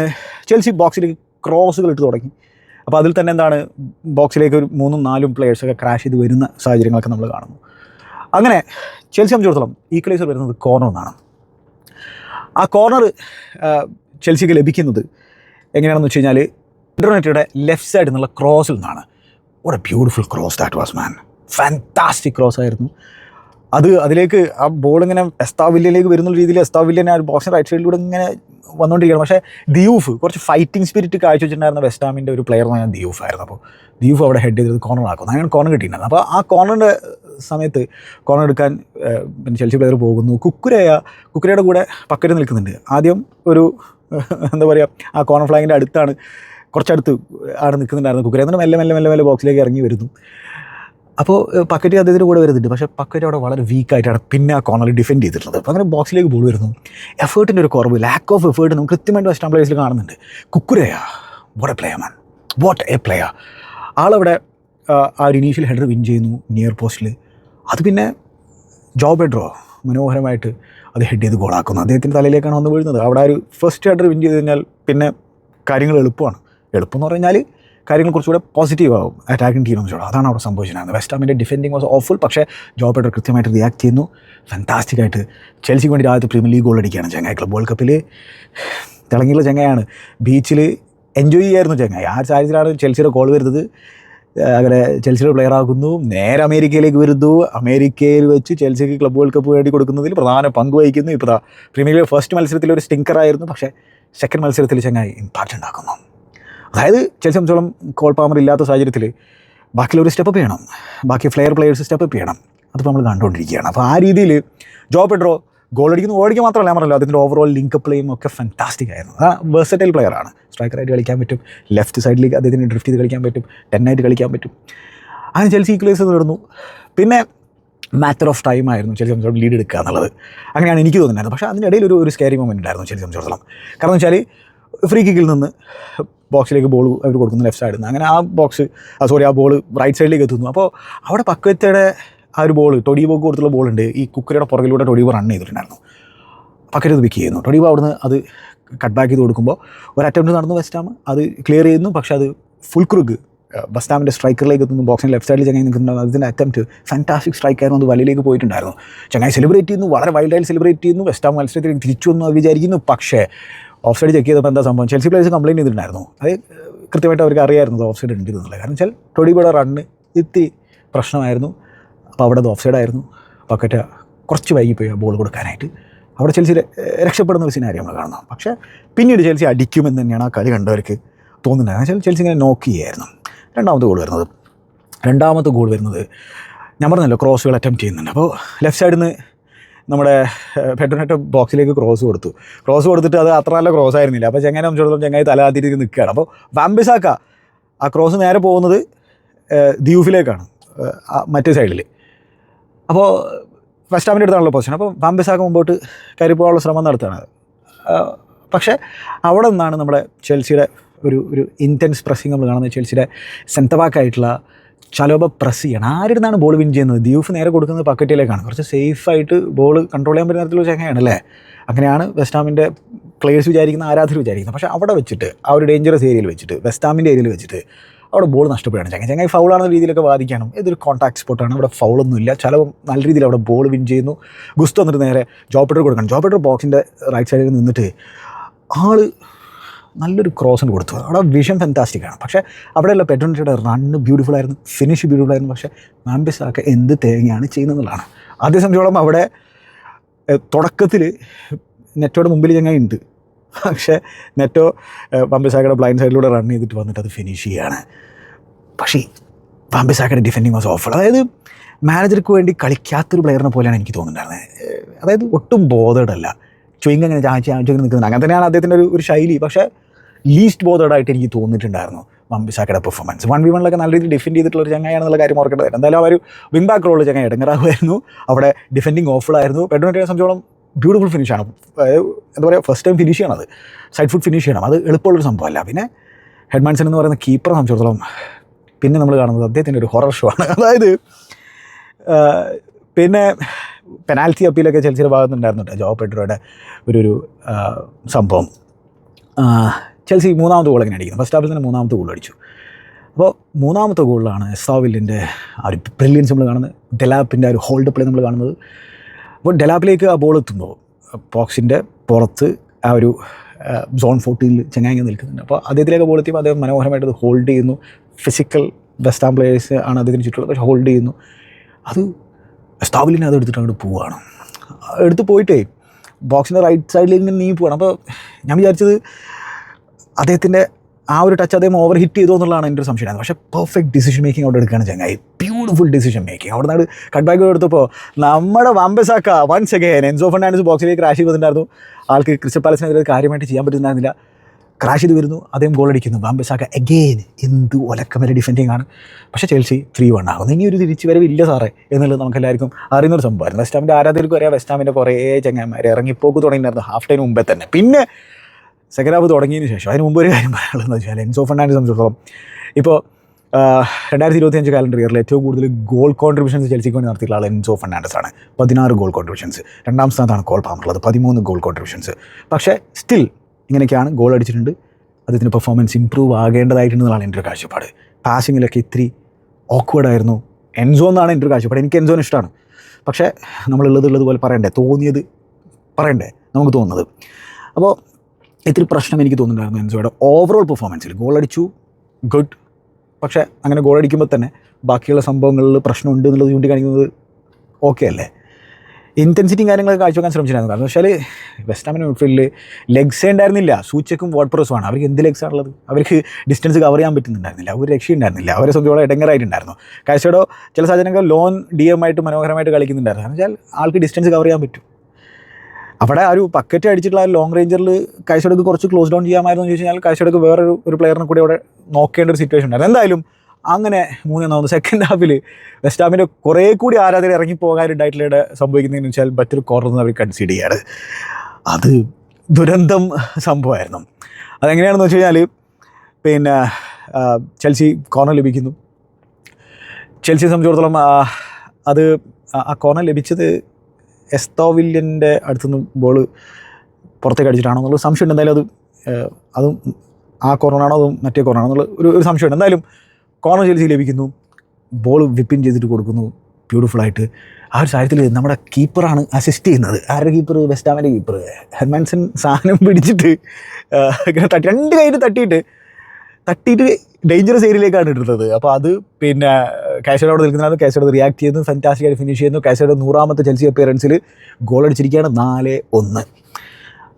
ചെൽസി ബോക്സിലേക്ക് ക്രോസുകൾ ഇട്ട് തുടങ്ങി. അപ്പോൾ അതിൽ തന്നെ എന്താണ് ബോക്സിലേക്ക് ഒരു മൂന്നും നാലും പ്ലേയേഴ്സൊക്കെ ക്രാഷ് ചെയ്ത് വരുന്ന സാഹചര്യങ്ങളൊക്കെ നമ്മൾ കാണുന്നു. അങ്ങനെ ചെൽസി സംബന്ധിച്ചിടത്തോളം ഈക്വലൈസർ വരുന്നത് കോർണർ എന്നാണ് ആ കോർണർ ചെൽസിക്ക് ലഭിക്കുന്നത് എങ്ങനെയാണെന്ന് വെച്ച് കഴിഞ്ഞാൽ ഇന്റർനെറ്റയുടെ ലെഫ്റ്റ് സൈഡിൽ നിന്നുള്ള ക്രോസിൽ നിന്നാണ്. ഒരു beautiful cross that was man fantastic cross ആയിരുന്നു. അത് അതിലേക്ക് ആ ബോൾ ഇങ്ങനെ എസ്താവില്യയിലേക്ക് വരുന്ന രീതിയിൽ എസ്താവില്യനെ ആ ബോക്സിന്റെ റൈറ്റ് സൈഡിലൂടെ ഇങ്ങനെ വന്നുകൊണ്ടിരിക്കുകയാണ് പക്ഷേ ദിയൂഫ് കുറച്ച് ഫൈറ്റിംഗ് സ്പിരിറ്റ് കാഴ്ചവെച്ചിട്ടുണ്ടായിരുന്ന വെസ്റ്റാമിന്റെ ഒരു പ്ലെയർ എന്ന് പറഞ്ഞാൽ ദിയൂഫ് ആയിരുന്നു. അപ്പോൾ ദിയൂഫ് അവിടെ ഹെഡ് ചെയ്തത് കോർണർ ആക്കുന്നു അങ്ങനെ കോർണർ കിട്ടിയിട്ടുണ്ടായിരുന്നു അപ്പോൾ ആ കോർണറിന്റെ സമയത്ത് കോർണർ എടുക്കാൻ പിന്നെ ചെൽസി പ്ലെയർ പോകുന്നു. കുക്കുരയ കുക്കുരയുടെ കൂടെ പക്കറ്റ് നിൽക്കുന്നുണ്ട്. ആദ്യം ഒരു എന്താ പറയുക ആ കോർണർ ഫ്ലാഗിന്റെ അടുത്താണ് കുറച്ചടുത്ത് ആണ് നിൽക്കുന്നുണ്ടായിരുന്നു കുക്കുര എന്നിട്ട് മെല്ലെ മെല്ലെ മെല്ലെ മെല്ലെ ബോക്സിലേക്ക് ഇറങ്ങി വരുന്നു. അപ്പോൾ പക്കറ്റ് അദ്ദേഹത്തിന്റെ കൂടെ വരുന്നുണ്ട്. പക്ഷേ പക്കറ്റ് അവിടെ വളരെ വീക്കായിട്ടാണ് പിന്നെ ആ കോർണറിൽ ഡിഫെൻഡ് ചെയ്തിട്ടുള്ളത്. അപ്പോൾ അങ്ങനെ ബോക്സിലേക്ക് ബോൾ വരുന്നു. എഫേർട്ടിന്റെ ഒരു കുറവ് ലാക്ക് ഓഫ് എഫേർട്ട് നമുക്ക് കൃത്യമായിട്ട് വെസ്റ്റേൺ പ്ലേയേഴ്സിൽ കാണുന്നുണ്ട്. Cucurella. What a player man what a player ആളവിടെ ആ, ഒരു ഇനീഷ്യൽ ഹെഡർ വിൻ ചെയ്യുന്നു നിയർ പോസ്റ്റിൽ അത് പിന്നെ ജോബ് ബെഡ്രോ മനോഹരമായിട്ട് അത് ഹെഡ് ചെയ്ത് ഗോളാക്കുന്നു അദ്ദേഹത്തിന്റെ തലയിലേക്കാണ് വന്ന് വീഴുന്നത്. അവിടെ ഒരു ഫസ്റ്റ് ഹെഡർ വിൻ ചെയ്ത് കഴിഞ്ഞാൽ പിന്നെ കാര്യങ്ങൾ എളുപ്പമാണ്. എളുപ്പം എന്ന് പറഞ്ഞാൽ കാര്യങ്ങൾ കുറച്ചുകൂടെ പോസിറ്റീവ് ആവും. അറ്റാക്കിംഗ് ടീം വെച്ചോളൂ അതാണ് അവിടെ സംഭവിച്ചിട്ടുണ്ടായിരുന്നത് വെസ്റ്റ് ഹാമിന്റെ ഡിഫെൻഡിങ് വാസ് ഓഫുൾ പക്ഷേ ജോ പെഡർ കൃത്യമായിട്ട് റിയാക്ട് ചെയ്യുന്നു. ഫാന്റാസ്റ്റിക് ആയിട്ട് ചെൽസിക്ക് വേണ്ടി ആദ്യത്തെ പ്രീമിയർ ലീഗ് ഗോൾ അടിക്കുകയാണ് ചങ്ങായി. ക്ലബ് വേൾഡ് കപ്പിൽ തിളങ്ങിയുള്ള ചെങ്ങായാണ് ബീച്ചിൽ എൻജോയ് ചെയ്യായിരുന്നു ചെങ്ങായി. ആ സാഹചര്യത്തിലാണ് ചെൽസിയുടെ ഗോൾ വരുന്നത്. അങ്ങനെ ചെൽസിയുടെ പ്ലെയർ ആകുന്നു. നേരെ അമേരിക്കയിലേക്ക് വരുന്നു. അമേരിക്കയിൽ വെച്ച് ചെൽസിക്ക് ക്ലബ് വേൾഡ് കപ്പ് വേണ്ടി കൊടുക്കുന്നതിൽ പ്രധാന പങ്ക് വഹിക്കുന്നു. ഇപ്പോൾ പ്രീമിയർ ലീഗ് ഫസ്റ്റ് മത്സരത്തിൽ ഒരു സ്റ്റിങ്കറായിരുന്നു പക്ഷേ സെക്കൻഡ് മത്സരത്തിൽ ചെങ്ങായി ഇമ്പാക്റ്റ് ഉണ്ടാക്കുന്നു. അതായത് ചെൽസി സംബന്ധിച്ചോളം കോൾ പാമർ ഇല്ലാത്ത സാഹചര്യത്തിൽ ബാക്കിയുള്ള ഒരു സ്റ്റെപ്പ് ചെയ്യണം. ബാക്കി ഫ്ലെയർ പ്ലെയേഴ്സ് സ്റ്റെപ്പ് ചെയ്യണം. അതിപ്പോൾ നമ്മൾ കണ്ടുകൊണ്ടിരിക്കുകയാണ്. അപ്പോൾ ആ രീതിയിൽ ജോ പെഡ്രോ ഗോൾ അടിക്കുന്നു ഓടിക്കുക മാത്രമല്ല പറഞ്ഞല്ലോ അതിന്റെ ഓവറോൾ ലിങ്ക് പ്ലേയും ഒക്കെ ഫാന്റാസ്റ്റിക് ആയിരുന്നു. ആ വേഴ്സറ്റൈൽ ആണ്. സ്ട്രൈക്കറായിട്ട് കളിക്കാൻ പറ്റും. ലെഫ്റ്റ് സൈഡിലേക്ക് അദ്ദേഹത്തിന് ഡ്രിഫ്റ്റ് ചെയ്ത് കളിക്കാൻ പറ്റും. ടെന്നായിട്ട് കളിക്കാൻ പറ്റും. അങ്ങനെ ചെൽസി ഈക്വലൈസ് നേടുന്നു. പിന്നെ മാറ്റർ ഓഫ് ടൈം ആയിരുന്നു ചെൽസി സംബന്ധിച്ചോളം ലീഡ് എടുക്കുക എന്നുള്ളത്. അങ്ങനെയാണ് എനിക്ക് തോന്നുന്നത്. പക്ഷേ അതിനിടയിൽ ഒരു ഒരു സ്കാരി മൊമെന്റ് ഉണ്ടായിരുന്നു ചെൽസി സംബന്ധിച്ചിടത്തോളം കാരണം വെച്ചാൽ ഫ്രീ കിക്കിൽ നിന്ന് ബോക്സിലേക്ക് ബോൾ അവർ കൊടുക്കുന്നു ലെഫ്റ്റ് സൈഡിൽ നിന്ന്. അങ്ങനെ ആ ബോക്സ് സോറി ആ ബോൾ റൈറ്റ് സൈഡിലേക്ക് എത്തുന്നു. അപ്പോൾ അവിടെ പക്വത്തയുടെ ആ ഒരു ബോൾ ടൊഡീബോക്ക് കൊടുത്തുള്ള ബോൾ ഉണ്ട്. ഈ കുക്കറിയുടെ പുറകിലൂടെ ടൊഡീബോ റൺ ചെയ്തിട്ടുണ്ടായിരുന്നു. പക്കറ്റ് അത് പിക്ക് ചെയ്യുന്നു ടൊഡീബോ അവിടുന്ന് അത് കട്ട് ബാക്ക് ചെയ്ത് കൊടുക്കുമ്പോൾ ഒരു അറ്റംപ്റ്റ് നടന്നു വെസ്റ്റാം അത് ക്ലിയർ ചെയ്യുന്നു. പക്ഷേ അത് ഫുൾ ക്രുഗ് ബസ്റ്റാമിന്റെ സ്ട്രൈക്കറിലേക്ക് എത്തുന്നു. ബോക്സിന്റെ ലെഫ്റ്റ് സൈഡിൽ ചങ്ങായി നിൽക്കുന്നുണ്ട് അതിന്റെ അറ്റംപ്റ്റ് ഫാന്റാസ്റ്റിക് സ്ട്രൈക്കായിരുന്നു അത് വലയിലേക്ക് പോയിട്ടുണ്ടായിരുന്നു. ചങ്ങായി സെലിബ്രേറ്റ് ചെയ്യുന്നു. വളരെ വൈൽഡായി സെലിബ്രേറ്റ് ചെയ്യുന്നു. വെസ്റ്റാം മത്സരത്തിലേക്ക് തിരിച്ചു വന്നു എന്ന് വിചാരിക്കുന്നു. പക്ഷേ ഓഫ് സൈഡ് ചെക്ക് ചെയ്തപ്പോൾ എന്താ സംഭവം? ചെൽസി പ്ലേസ് കംപ്ലയിന്റ് ചെയ്തിട്ടുണ്ടായിരുന്നു. അത് കൃത്യമായിട്ട് അവർക്ക് അറിയായിരുന്നു ഓഫ് സൈഡ് ഉണ്ട് എന്നുള്ളത് കാരണം വെച്ചാൽ ബോഡ റണ്ണ് ഇത്തി പ്രശ്നമായിരുന്നു. അപ്പോൾ അവിടെ അത് ഓഫ് സൈഡ് ആയിരുന്നു. പക്കറ്റ കുറച്ച് വൈകിപ്പോയി ബോൾ കൊടുക്കാനായിട്ട്. അവിടെ ചെൽസി രക്ഷപ്പെടുന്ന ഒരു സിനാരി നമ്മൾ കാണുന്നത് പക്ഷേ പിന്നീട് ചെൽസി അടിക്കുമെന്ന് തന്നെയാണ് ആ കളി കണ്ടവർക്ക് തോന്നുന്നത്. വെച്ചാൽ ചെൽസി ഇങ്ങനെ നോക്ക് ചെയ്യായിരുന്നു രണ്ടാമത്തെ ഗോൾ വരുന്നത്. രണ്ടാമത്തെ ഗോൾ വരുന്നത് ഞാൻ പറഞ്ഞല്ലോ ക്രോസുകൾ അറ്റംപ്റ്റ് ചെയ്യുന്നുണ്ട്. അപ്പോൾ ലെഫ്റ്റ് സൈഡിൽ നിന്ന് നമ്മുടെ പെട്രോനെറ്റ് ബോക്സിലേക്ക് ക്രോസ് കൊടുത്തു. ക്രോസ് കൊടുത്തിട്ട് അത് അത്ര നല്ല ക്രോസ് ആയിരുന്നില്ല. അപ്പോൾ ചെങ്ങനെ സംബന്ധിച്ചിടത്തോളം ചെങ്ങായി തലകാത്തിരിക്ക് നിൽക്കുകയാണ്. അപ്പോൾ വാംബിസാക്ക ആ ക്രോസ് നേരെ പോകുന്നത് ദ്യൂഫിലേക്കാണ് മറ്റേ സൈഡിൽ അപ്പോൾ ഫസ്റ്റ് ഹാമിന്റെ അടുത്താണല്ലോ പൊസിഷൻ അപ്പോൾ വാംബിസാക്ക മുമ്പോട്ട് കയറി പോകാനുള്ള ശ്രമം നടത്തുകയാണ്. പക്ഷേ അവിടെ നിന്നാണ് നമ്മുടെ ചെൽസിയുടെ ഒരു ഒരു ഇന്റൻസ് പ്രസ്സിങ് നമ്മൾ കാണുന്നത്. ചെൽസിയുടെ സെന്റർ ചലോബ പ്രസ് ചെയ്യണം. ആരുടെന്നാണ് ബോൾ വിൻ ചെയ്യുന്നത്? ദ്യൂഫ് നേരെ കൊടുക്കുന്നത് പക്കറ്റിലേക്കാണ്. കുറച്ച് സേഫായിട്ട് ബോൾ കൺട്രോൾ ചെയ്യാൻ പറ്റുന്ന തരത്തിലുള്ള ചങ്ങയാണ് അല്ലേ അങ്ങനെയാണ് വെസ്റ്റാമിന്റെ പ്ലേയേഴ്സ് വിചാരിക്കുന്ന ആരാധകർ വിചാരിക്കുന്നത്. പക്ഷേ അവിടെ വെച്ചിട്ട് ആ ഒരു ഡേഞ്ചറസ് ഏരിയയിൽ വെച്ചിട്ട് വെസ്റ്റാമിന്റെ ഏരിയയിൽ വെച്ചിട്ട് അവിടെ ബോൾ നഷ്ടപ്പെടുകയാണ് ചങ്ങ ചങ്ങായി ഫൗളാണെന്ന രീതിയിലൊക്കെ വാദിക്കണം ഇതൊരു കോൺടാക്ട് സ്പോട്ടാണ് അവിടെ ഫൗളൊന്നുമില്ല ചില നല്ല രീതിയിൽ അവിടെ ബോൾ വിൻ ചെയ്യുന്നു. ഗുസ്തു വന്നിട്ട് നേരെ ജോപ്പെട്ടർ കൊടുക്കണം. ജോപ്പെട്ടർ ബോക്സിന്റെ റൈറ്റ് സൈഡിൽ നിന്നിട്ട് ആൾ നല്ലൊരു ക്രോസിന് കൊടുത്തു അവിടെ വിഷം ഫെന്റാസ്റ്റിക് ആണ്. പക്ഷേ അവിടെയുള്ള പെട്രോണിറ്റിയുടെ റണ്ണ് ബ്യൂട്ടിഫുൾ ആയിരുന്നു ഫിനിഷ് ബ്യൂട്ടിഫുൾ ആയിരുന്നു. പക്ഷേ മാംബിസാക്ക എന്ത് തേങ്ങയാണ് ചെയ്യുന്നതെന്നുള്ളതാണ്. അതേ സംബന്ധിച്ചോളം അവിടെ തുടക്കത്തിൽ നെറ്റോയുടെ മുമ്പിൽ ചങ്ങായി ഉണ്ട്. പക്ഷേ നെറ്റോ പമ്പിസാക്കയുടെ ബ്ലൈൻഡ് സൈഡിലൂടെ റൺ ചെയ്തിട്ട് വന്നിട്ട് അത് ഫിനിഷ് ചെയ്യുകയാണ് പക്ഷേ പമ്പിസാക്കയുടെ ഡിഫെൻഡിങ് വാസ് ഓഫർ അതായത് മാനേജർക്ക് വേണ്ടി കളിക്കാത്തൊരു പ്ലെയറിനെ പോലെയാണ് എനിക്ക് തോന്നുന്നുണ്ടായിരുന്നത്. അതായത് ഒട്ടും ബോധേഡ് അല്ല. ചുയിങ് അങ്ങനെ ചാച്ചി ചാച്ചി നിൽക്കുന്നത് അങ്ങനെ തന്നെയാണ് അദ്ദേഹത്തിന്റെ ഒരു ഒരു ശൈലി. പക്ഷേ ലീസ്റ്റ് ബോധേഡ് ആയിട്ട് എനിക്ക് തോന്നിയിട്ടുണ്ടായിരുന്നു വമ്പിസാക്കയുടെ പെർഫോമൻസ് വൺ വി വണ്ണിലൊക്കെ നല്ല രീതിയിൽ ഡിഫെൻഡ് ചെയ്തിട്ടുള്ള ഒരു ചങ്ങായാണെന്നുള്ള കാര്യം ഓർക്കേണ്ടത് എന്തായാലും ആ ഒരു വിങ് ബാക്ക് റോളിൽ ചങ്ങായി ഇടങ്ങറാകുമായിരുന്നു അവിടെ ഡിഫെൻഡിങ് ഓഫിലായിരുന്നു പെട്ടെന്ന് സംബന്ധിച്ചോളം ബ്യൂട്ടിഫുൾ ഫിനിഷാണ് എന്താ പറയുക ഫസ്റ്റ് ടൈം ഫിനിഷ് ചെയ്യണം അത്. സൈഡ് ഫുഡ് ഫിനിഷ് ചെയ്യണം. അത് എളുപ്പമുള്ളൊരു സംഭവമല്ല. പിന്നെ ഹെഡ്മാൻസൺ എന്ന് പറയുന്ന കീപ്പറെ സംബന്ധിച്ചിടത്തോളം പിന്നെ നമ്മൾ കാണുന്നത് അദ്ദേഹത്തിന്റെ ഒരു ഹൊറർ ഷോ ആണ്. അതായത് പിന്നെ പെനാൽറ്റി അപ്പീലൊക്കെ ചെൽസിയുടെ ഭാഗത്തുനിന്നുണ്ടായിരുന്നു ജോ പെഡ്രോയുടെ ഒരു ഒരു സംഭവം. ചെൽസി മൂന്നാമത്തെ ഗോൾ എങ്ങനെ അടിക്കുന്നു? ഫസ്റ്റ് ഹാഫിൽ തന്നെ മൂന്നാമത്തെ ഗോൾ അടിച്ചു. അപ്പോൾ മൂന്നാമത്തെ ഗോളിലാണ് എസ്താവില്ലിന്റെ ആ ഒരു ബ്രില്യൻസ് നമ്മൾ കാണുന്നത്. ഡെലാപ്പിന്റെ ആ ഒരു ഹോൾഡ് പ്ലേ നമ്മൾ കാണുന്നത്. അപ്പോൾ ഡെലാപ്പിലേക്ക് ആ ബോൾ എത്തുമ്പോൾ ബോക്സിന്റെ പുറത്ത് ആ ഒരു സോൺ ഫോർട്ടീനിൽ ചെങ്ങാങ്ങി നിൽക്കുന്നുണ്ട്. അപ്പോൾ അദ്ദേഹത്തിലേക്ക് ബോൾ എത്തിയപ്പോൾ അദ്ദേഹം മനോഹരമായിട്ട് അത് ഹോൾഡ് ചെയ്യുന്നു. ഫിസിക്കൽ വെസ്റ്റ് പ്ലേയേഴ്സ് ആണ് അദ്ദേഹത്തിന് ചുറ്റുള്ളത്. പക്ഷേ ഹോൾഡ് ചെയ്യുന്നു. അത് സ്താബിലിനെ അത് എടുത്തിട്ട് അങ്ങോട്ട് പോവുകയാണ് എടുത്ത് പോയിട്ടേ ബോക്സിന്റെ റൈറ്റ് സൈഡിൽ ഇങ്ങനെ നീ പോവാണ്. അപ്പോൾ ഞാൻ വിചാരിച്ചത് അദ്ദേഹത്തിന്റെ ആ ഒരു ടച്ച് അദ്ദേഹം ഓവർ ഹിറ്റ് ചെയ്തു എന്നുള്ളതാണ് എന്റെ ഒരു സംശയം. പക്ഷേ പെർഫെക്റ്റ് ഡിസിഷൻ മേക്കിംഗ് അവിടെ എടുക്കുകയാണ് ചങ്ങായി. ബ്യൂട്ടിഫുൾ ഡിസിഷൻ മേക്കിംഗ് അവിടെ നിന്ന് കട്ട് ബാക്ക് എടുത്തപ്പോൾ നമ്മുടെ Wan-Bissaka once again Enzo Fernandez ബോക്സിലേക്ക് ക്രാഷ് ചെയ്തിട്ടുണ്ടായിരുന്നു. ആൾക്ക് ക്രിസ്റ്റൽ പാലസിനെതിരെ കാര്യമായിട്ട് ചെയ്യാൻ പറ്റുന്നുണ്ടായിരുന്നില്ല. ക്രാഷ് ചെയ്ത് വരുന്നു. അദ്ദേഹം ഗോൾ അടിക്കുന്നു. ബാംബസാക്ക അഗെയിൻ എന്ത് ഒലക്കമര ഡിഫെൻഡിങ് ആണ്. പക്ഷേ ചേൽസി ത്രീ വൺ ആകുന്നു. ഇനി ഒരു തിരിച്ചു വരവില്ല സാറേ എന്നുള്ളത് നമുക്ക് എല്ലാവർക്കും അറിയുന്ന ഒരു സംഭവമായിരുന്നു. വെസ്റ്റ് ഹാമിന്റെ ആരാധകർക്ക് അറിയാം. വെസ്റ്റ് ഹാമിന്റെ കുറേ ചങ്ങന്മാർ ഇറങ്ങിപ്പോക്ക് തുടങ്ങിയിരുന്നു ഹാഫ് ടൈം മുമ്പേ തന്നെ. പിന്നെ സെക്കൻഡ് ഹാഫ് തുടങ്ങിയതിന് ശേഷം അതിന് മുമ്പ് ഒരു കാര്യം പറയാനുള്ളതെന്ന് വെച്ചാൽ എൻസോ ഫെർണാൻഡിനെ സംബന്ധിച്ചിടത്തോളം ഇപ്പോൾ രണ്ടായിരത്തി ഇരുപത്തിയഞ്ച് കാലണ്ടർ ഇയറിൽ ഏറ്റവും കൂടുതൽ ഗോൾ കോൺട്രിബ്യൂഷൻസ് ചെൽസിക്ക് വേണ്ടി നടത്തിയിട്ടുള്ള ആൾ എൻസോ ഫെർണാണ്ടസ് ആണ്. പതിനാറ് ഗോൾ കോൺട്രിബ്യൂഷൻസ് രണ്ടാം സ്ഥാനത്താണ് കോൾ പാമറുള്ളത് പതിമൂന്ന് ഗോൾ കോൺട്രിബ്യൂഷൻസ് പക്ഷേ സ്റ്റിൽ ഇങ്ങനെയൊക്കെയാണ് ഗോൾ അടിച്ചിട്ടുണ്ട്. അദ്ദേഹത്തിന്റെ പെർഫോമൻസ് ഇമ്പ്രൂവ് ആകേണ്ടതായിട്ടുണ്ടെന്നാണ് എന്റെ ഒരു കാഴ്ചപ്പാട്. പാസിങ്ങിലൊക്കെ ഇത്തിരി ഓക്വേഡായിരുന്നു ആയിരുന്നു. എൻസോ എന്നാണ് എന്റെ ഒരു കാഴ്ചപ്പാട്. എനിക്ക് എൻസോനെ ഇഷ്ടമാണ് പക്ഷേ നമ്മളുള്ളത് ഉള്ളതുപോലെ പറയണ്ടേ? തോന്നിയത് പറയണ്ടേ? നമുക്ക് തോന്നുന്നത്. അപ്പോൾ ഇത്തിരി പ്രശ്നം എനിക്ക് തോന്നുന്നുണ്ടായിരുന്നു എൻസോയുടെ ഓവറോൾ പെർഫോമൻസിൽ ഗോൾ അടിച്ചു. ഗുഡ് പക്ഷേ അങ്ങനെ ഗോൾ അടിക്കുമ്പോൾ തന്നെ ബാക്കിയുള്ള സംഭവങ്ങളിൽ പ്രശ്നമുണ്ട് എന്നുള്ളത് ചൂണ്ടിക്കാണിക്കുന്നത് ഓക്കെ അല്ലേ? ഇന്റൻസിറ്റിയും കാര്യങ്ങളൊക്കെ കാഴ്ചവെക്കാൻ ശ്രമിച്ചിട്ടുണ്ടായിരുന്നു. കാരണം വെച്ചാൽ വെസ്റ്റ് ഹാമിന് മിഡ്ഫീൽഡിൽ ലെഗ്സേ ഉണ്ടായിരുന്നില്ല. സൂച്ചക്കും ആണ്. അവർക്ക് എന്ത് ലെഗ്സ് ഉള്ളത് അവർക്ക് ഡിസ്റ്റൻസ് കവർ ചെയ്യാൻ പറ്റുന്നുണ്ടായിരുന്നില്ല. ഒരു രക്ഷയുണ്ടായിരുന്നില്ല അവരെ സംബന്ധിച്ചോളം ഇടങ്ങറായിട്ടുണ്ടായിരുന്നു കാഴ്ചയുടെ ചില സാഹചര്യങ്ങൾ ലോൺ ഡി എം ആയിട്ട് മനോഹരമായിട്ട് കളിക്കുന്നുണ്ടായിരുന്നു. കാരണം വെച്ചാൽ ആൾക്ക് ഡിസ്റ്റൻസ് കവർ ചെയ്യാൻ പറ്റും. അവിടെ ആ ഒരു പക്കറ്റ് അടിച്ചിട്ടുള്ള ആ ലോങ് റേഞ്ചറിൽ കാഴ്ചയുടെ കുറച്ച് ക്ലോസ് ഡൗൺ ചെയ്യാമായിരുന്നു എന്ന് ചോദിച്ചു കഴിഞ്ഞാൽ കാഴ്ചയുടെ വേറൊരു ഒരു പ്ലെയറിനെ കൂടി അവിടെ നോക്കേണ്ട ഒരു സിറ്റുവേഷൻ ഉണ്ടായിരുന്നു. എന്തായാലും അങ്ങനെ മൂന്നെണ്ണാമത് സെക്കൻഡ് ഹാഫിൽ വെസ്റ്റ് ഹാമിന്റെ കുറേ കൂടി ആരാധകർ ഇറങ്ങി പോകാനുണ്ടായിട്ടുള്ള സംഭവിക്കുന്നതെന്ന് വെച്ചാൽ മറ്റൊരു കോർണർ അവർ കൺസീഡ് ചെയ്യാണ്. അത് ദുരന്തം സംഭവമായിരുന്നു. അതെങ്ങനെയാണെന്ന് വെച്ച് കഴിഞ്ഞാൽ പിന്നെ ചെൽസി കോർണർ ലഭിക്കുന്നു. ചെൽസിയെ സംബന്ധിച്ചിടത്തോളം അത് ആ കോർണർ ലഭിച്ചത് എസ്തോവില്യന്റെ അടുത്തുനിന്ന് ബോൾ പുറത്തേക്ക് അടിച്ചിട്ടാണോ എന്നുള്ള സംശയമുണ്ട്. എന്തായാലും അത് അതും ആ കോർണറാണോ അതും മറ്റേ കോർണറാണോ എന്നുള്ള ഒരു ഒരു സംശയമുണ്ട്. എന്തായാലും കോർണർ ചെൽസി ലഭിക്കുന്നു. ബോൾ വിപ്പിൻ ചെയ്തിട്ട് കൊടുക്കുന്നു. ബ്യൂട്ടിഫുൾ ആയിട്ട്. ആ ഒരു സാഹചര്യത്തിൽ നമ്മുടെ കീപ്പറാണ് അസിസ്റ്റ് ചെയ്യുന്നത്. ആരുടെ കീപ്പർ വെസ്റ്റാമിന്റെ കീപ്പർ ഹെഡ്മാൻസൺ സാധനം പിടിച്ചിട്ട് ഇങ്ങനെ തട്ടി രണ്ട് കൈയിൽ തട്ടിയിട്ട് തട്ടിയിട്ട് ഡേഞ്ചറസ് ഏരിയയിലേക്കാണ് ഇടുന്നത്. അപ്പോൾ അത് പിന്നെ കാശയുടെ അവിടെ നിൽക്കുന്നത് കാശയുടെ റിയാക്ട് ചെയ്യുന്നു. ഫാന്റാസ്റ്റിക് ആയിട്ട് ഫിനിഷ് ചെയ്യുന്നു. കാശയുടെ നൂറാമത്തെ ചെൽസി അപ്പിയറൻസിൽ ഗോൾ അടിച്ചിരിക്കുകയാണ്. നാല് ഒന്ന്.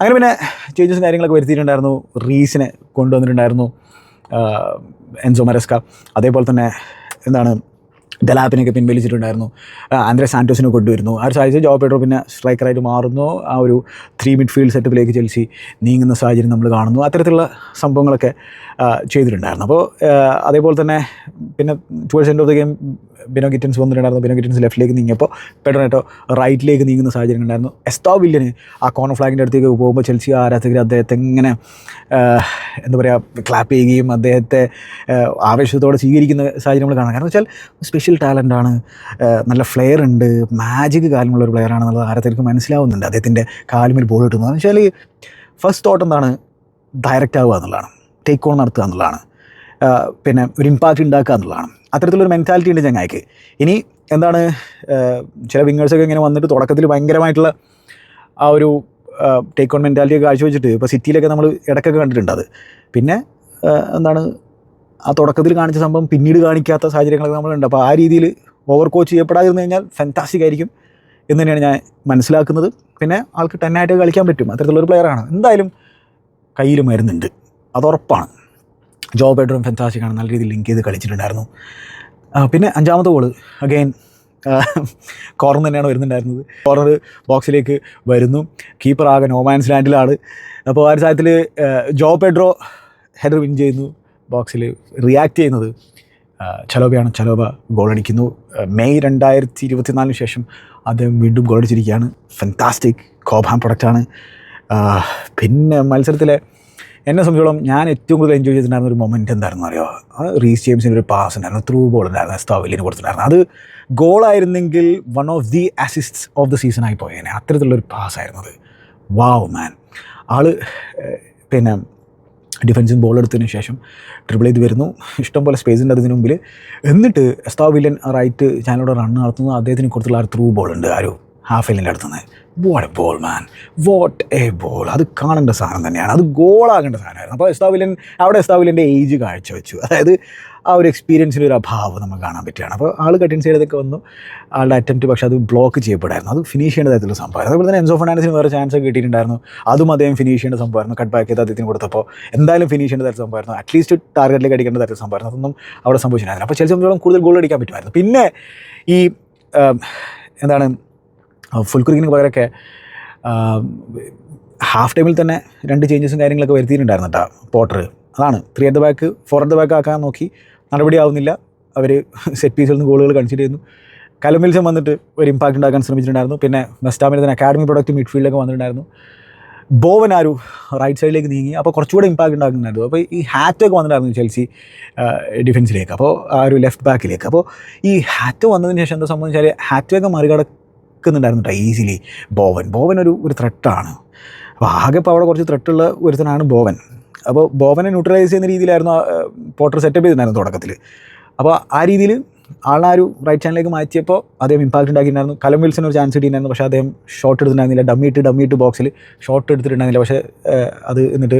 അങ്ങനെ പിന്നെ ചേഞ്ചസും കാര്യങ്ങളൊക്കെ വരുത്തിയിട്ടുണ്ടായിരുന്നു. റീസിനെ കൊണ്ടുവന്നിട്ടുണ്ടായിരുന്നു. Enzo Maresca. അതേപോലെ തന്നെ എന്താണ് ദലാപ്പിനെയൊക്കെ പിൻവലിച്ചിട്ടുണ്ടായിരുന്നു. ആന്ദ്രെ സാന്റോസിനെ കൊണ്ടുവരുന്നു. ആ ഒരു സാഹചര്യം ജോ പെഡ്രോ പിന്നെ സ്ട്രൈക്കറായിട്ട് മാറുന്നു. ആ ഒരു ത്രീ മിഡ്ഫീൽഡ് സെറ്റപ്പിലേക്ക് ചെൽസി നീങ്ങുന്ന സാഹചര്യം നമ്മൾ കാണുന്നു. അത്തരത്തിലുള്ള സംഭവങ്ങളൊക്കെ ചെയ്തിട്ടുണ്ടായിരുന്നു. അപ്പോൾ അതേപോലെ തന്നെ പിന്നെ towards end of the game Bino Gittens വന്നിട്ടുണ്ടായിരുന്നു. ബിനോ ഗിറ്റൻസ് ലെഫ്റ്റിലേക്ക് നീങ്ങിയപ്പോൾ പെഡ്രോനെറ്റോ റൈറ്റിലേക്ക് നീങ്ങുന്ന സാഹചര്യം ഉണ്ടായിരുന്നു. എസ്തോ വില്യന് ആ കോർണർ ഫ്ലാഗിന്റെ അടുത്തേക്ക് പോകുമ്പോൾ ചെൽസി ആരാധകർ അദ്ദേഹത്തെ എങ്ങനെ എന്താ പറയുക ക്ലാപ്പ് ചെയ്യുകയും അദ്ദേഹത്തെ ആവേശത്തോടെ സ്വീകരിക്കുന്ന സാഹചര്യം നമ്മൾ കാണാം. കാരണം വെച്ചാൽ സ്പെഷ്യൽ ടാലന്റ് ആണ്. നല്ല ഫ്ലെയർ ഉണ്ട്. മാജിക് കാലമുള്ള ഒരു പ്ലെയർ ആണെന്നുള്ളത് ആരാധകർക്ക് മനസ്സിലാവുന്നുണ്ട്. അദ്ദേഹത്തിന്റെ കാലുമിൽ ബോൾ കിട്ടുന്നത്. എന്ന് വെച്ചാൽ ഫസ്റ്റ് തോട്ട് എന്താണ്? ഡയറക്റ്റ് ആവുക എന്നുള്ളതാണ്. ടേക്ക് ഓൺ നടത്തുക എന്നുള്ളതാണ്. പിന്നെ ഒരു ഇമ്പാക്റ്റ് ഉണ്ടാക്കുക എന്നുള്ളതാണ്. അത്തരത്തിലൊരു മെന്റാലിറ്റി ഉണ്ട് ചങ്ങായിക്ക്. ഇനി എന്താണ്? ചില വിങ്ങേഴ്സൊക്കെ ഇങ്ങനെ വന്നിട്ട് തുടക്കത്തിൽ ഭയങ്കരമായിട്ടുള്ള ആ ഒരു ടേക്ക് ഓൺ മെന്റാലിറ്റി ഒക്കെ കാഴ്ചവെച്ചിട്ട് ഇപ്പോൾ സിറ്റിയിലൊക്കെ നമ്മൾ ഇടയ്ക്കൊക്കെ കണ്ടിട്ടുണ്ട് അത്. പിന്നെ എന്താണ്? ആ തുടക്കത്തിൽ കാണിച്ച സംഭവം പിന്നീട് കാണിക്കാത്ത സാഹചര്യങ്ങളൊക്കെ നമ്മളുണ്ട്. അപ്പോൾ ആ രീതിയിൽ ഓവർ കോച്ച് ചെയ്യപ്പെടാതിരുന്നു കഴിഞ്ഞാൽ ഫാന്റാസ്റ്റിക് ആയിരിക്കും എന്ന് തന്നെയാണ് ഞാൻ മനസ്സിലാക്കുന്നത്. പിന്നെ ആൾക്ക് ടെന്നായിട്ട് കളിക്കാൻ പറ്റും. അത്തരത്തിലുള്ളൊരു പ്ലെയറാണ് എന്തായാലും കയ്യിൽ മരുന്നുണ്ട്. അത് ഉറപ്പാണ്. ജോ ബെഡ്റൂം ഫെന്റാസ്റ്റിക്കാണ് നല്ല രീതിയിൽ ലിങ്ക് ചെയ്ത് കളിച്ചിട്ടുണ്ടായിരുന്നു. പിന്നെ അഞ്ചാമത്തെ ഗോൾ അഗെയിൻ കോർണർ തന്നെയാണ് വരുന്നുണ്ടായിരുന്നത്. കോർണർ ബോക്സിലേക്ക് വരുന്നു. കീപ്പർ ആകെ നോമാൻസ് ലാൻഡിലാണ് അപ്പോൾ ആ ഒരു സാഹചര്യത്തിൽ ജോ പെഡ്രോ ഹെഡർ വിൻ ചെയ്യുന്നു. ബോക്സിൽ റിയാക്ട് ചെയ്യുന്നത്. ചലോബയാണ്. ചലോബ ഗോളടിക്കുന്നു മെയ് രണ്ടായിരത്തി ഇരുപത്തിനാലിന് ശേഷം അദ്ദേഹം വീണ്ടും ഗോളടിച്ചിരിക്കുകയാണ് ഫെന്റാസ്റ്റിക് കോബാം പ്രൊഡക്റ്റാണ് പിന്നെ മത്സരത്തിലെ എന്നെ സംബന്ധിച്ചോളം ഞാൻ ഏറ്റവും കൂടുതൽ എൻജോയ് ചെയ്തിട്ടുണ്ടായിരുന്ന ഒരു മൊമെന്റ് എന്തായിരുന്നു അറിയോ? റീസ് ജെയിംസിന്റെ ഒരു പാസ് ഉണ്ടായിരുന്നു. ത്രൂ ബോൾ ഉണ്ടായിരുന്നു. എസ്താവിലിന് കൊടുത്തിട്ടുണ്ടായിരുന്നു. അത് ഗോളായിരുന്നെങ്കിൽ one of the assists of the season ആയി പോയേനെ. അത്തരത്തിലുള്ളൊരു പാസ് ആയിരുന്നു അത് വാവ് മാൻ ആൾ പിന്നെ ഡിഫൻസിൽ ബോൾ എടുത്തതിന് ശേഷം ട്രിപ്പിൾ ചെയ്ത് വരുന്നു. ഇഷ്ടംപോലെ ഉണ്ട് അതിന് മുമ്പിൽ എന്നിട്ട് എസ്താ വില്യൻ റൈറ്റ് ചാനലോടെ റൺ നടത്തുന്നു അദ്ദേഹത്തിന് കൊടുത്തുള്ള ആ ത്രൂ ബോൾ ഉണ്ട്. ആ ഒരു ഹാഫ് എല്ലിന്റെ അടുത്തുനിന്ന്. What a ball man what a ball അത് കാണേണ്ട സാധനം തന്നെയാണ്. അത് ഗോളാകേണ്ട സാധനമായിരുന്നു. അപ്പോൾ എസ്താവിലൻ അവിടെ എസ്താവിലന്റെ ഏജ് കാഴ്ചവെച്ചു. അതായത് ആ ഒരു എക്സ്പീരിയൻസിന്റെ ഒരു അഭാവം നമുക്ക് കാണാൻ പറ്റുകയാണ്. അപ്പോൾ ആൾ കട്ടിൻ ചെയ്തതൊക്കെ വന്നു. ആളുടെ അറ്റംപ്റ്റ് പക്ഷേ അത് ബ്ലോക്ക് ചെയ്യപ്പെടായിരുന്നു. അത് ഫിനിഷ് ചെയ്യേണ്ട തരത്തിലുള്ള സംഭവമായിരുന്നു. അതുപോലെ തന്നെ എൻസോ ഫെർണാൻഡസിന് വേറെ ചാൻസ് കിട്ടിയിട്ടുണ്ടായിരുന്നു. അതും അദ്ദേഹം ഫിനിഷ് ചെയ്യേണ്ട സംഭവമായിരുന്നു. കട്ട് ബാക്ക് ചെയ്ത് അദ്ദേഹത്തിന് കൊടുത്തപ്പോൾ എന്തായാലും ഫിനിഷ് ചെയ്യേണ്ട തരത്തിൽ സംഭവമായിരുന്നു. അറ്റ്ലീസ്റ്റ് ടാർഗറ്റിലേക്ക് അടിക്കേണ്ട തരത്തിൽ സംഭവമായിരുന്നു. അതൊന്നും അവിടെ സംഭവിച്ചിട്ടുണ്ടായിരുന്നു അപ്പോൾ ചില സംബന്ധിച്ചോളം കൂടുതൽ ഗോൾ അടിക്കാൻ പറ്റുമായിരുന്നു. പിന്നെ ഈ എന്താണ് ഫുൾ ക്രിക്കിന് പകരമൊക്കെ ഹാഫ് ടൈമിൽ തന്നെ രണ്ട് ചേഞ്ചസും കാര്യങ്ങളൊക്കെ വരുത്തിയിട്ടുണ്ടായിരുന്നു കേട്ടോ പോട്ടർ അതാണ്. Three at the back four at the back ആക്കാൻ നോക്കി. നടപടിയാവുന്നില്ല. അവർ സെറ്റ് പീസിൽ നിന്ന് ഗോളുകൾ കൺസിഡർ ചെയ്യുന്നു കലമിൽസം വന്നിട്ട് ഒരു ഇമ്പാക്റ്റ് ഉണ്ടാക്കാൻ ശ്രമിച്ചിട്ടുണ്ടായിരുന്നു. പിന്നെ വെസ്റ്റാമിന്റെ തന്നെ അക്കാഡമി പ്രൊഡക്റ്റ് മിഡ്ഫീൽഡിലൊക്കെ വന്നിട്ടുണ്ടായിരുന്നു. ബോവൻ ആ ഒരു റൈറ്റ് സൈഡിലേക്ക് നീങ്ങി. അപ്പോൾ കുറച്ചുകൂടെ ഇമ്പാക്റ്റ് ഉണ്ടാക്കുന്നുണ്ടായിരുന്നു. അപ്പോൾ ഈ ഹാറ്റൊക്കെ വന്നിട്ടുണ്ടായിരുന്നു ചെൽസി ഡിഫൻസിലേക്ക് അപ്പോൾ ആ ഒരു ലെഫ്റ്റ് ബാക്കിലേക്ക് അപ്പോൾ ഈ ഹാറ്റ് വന്നതിന് ശേഷം എന്താ സംബന്ധിച്ചാൽ ഹാറ്റൊക്കെ മറികടക്കുന്നുണ്ടായിരുന്നു കേട്ടോ ഈസിലി ബോവൻ. ബോവൻ ഒരു ഒരു ത്രെട്ടാണ് അപ്പോൾ ആകെ ഇപ്പോൾ അവിടെ കുറച്ച് ത്രെട്ടുള്ള ഒരുത്തനാണ് ബോവൻ. അപ്പോൾ ബോവനെ ന്യൂട്രലൈസ് ചെയ്യുന്ന രീതിയിലായിരുന്നു പോട്ടർ സെറ്റപ്പ് ചെയ്തിട്ടുണ്ടായിരുന്നു തുടക്കത്തിൽ. അപ്പോൾ ആ രീതിയിൽ ആളെ ആ ഒരു റൈറ്റ് ഹാൻഡിലേക്ക് മാറ്റിയപ്പോൾ അദ്ദേഹം ഇമ്പാക്ട് ഉണ്ടാക്കിയിട്ടുണ്ടായിരുന്നു. കലം വിൽസൺ ഒരു ചാൻസ് കിട്ടിയിട്ടുണ്ടായിരുന്നു പക്ഷേ അദ്ദേഹം ഷോട്ട് എടുത്തിട്ടുണ്ടായിരുന്നില്ല. ഡമ്മി ഇട്ട് ഡമ്മി ഇട്ട് ബോക്സിൽ ഷോട്ട് എടുത്തിട്ടുണ്ടായിരുന്നില്ല. പക്ഷേ അത് എന്നിട്ട്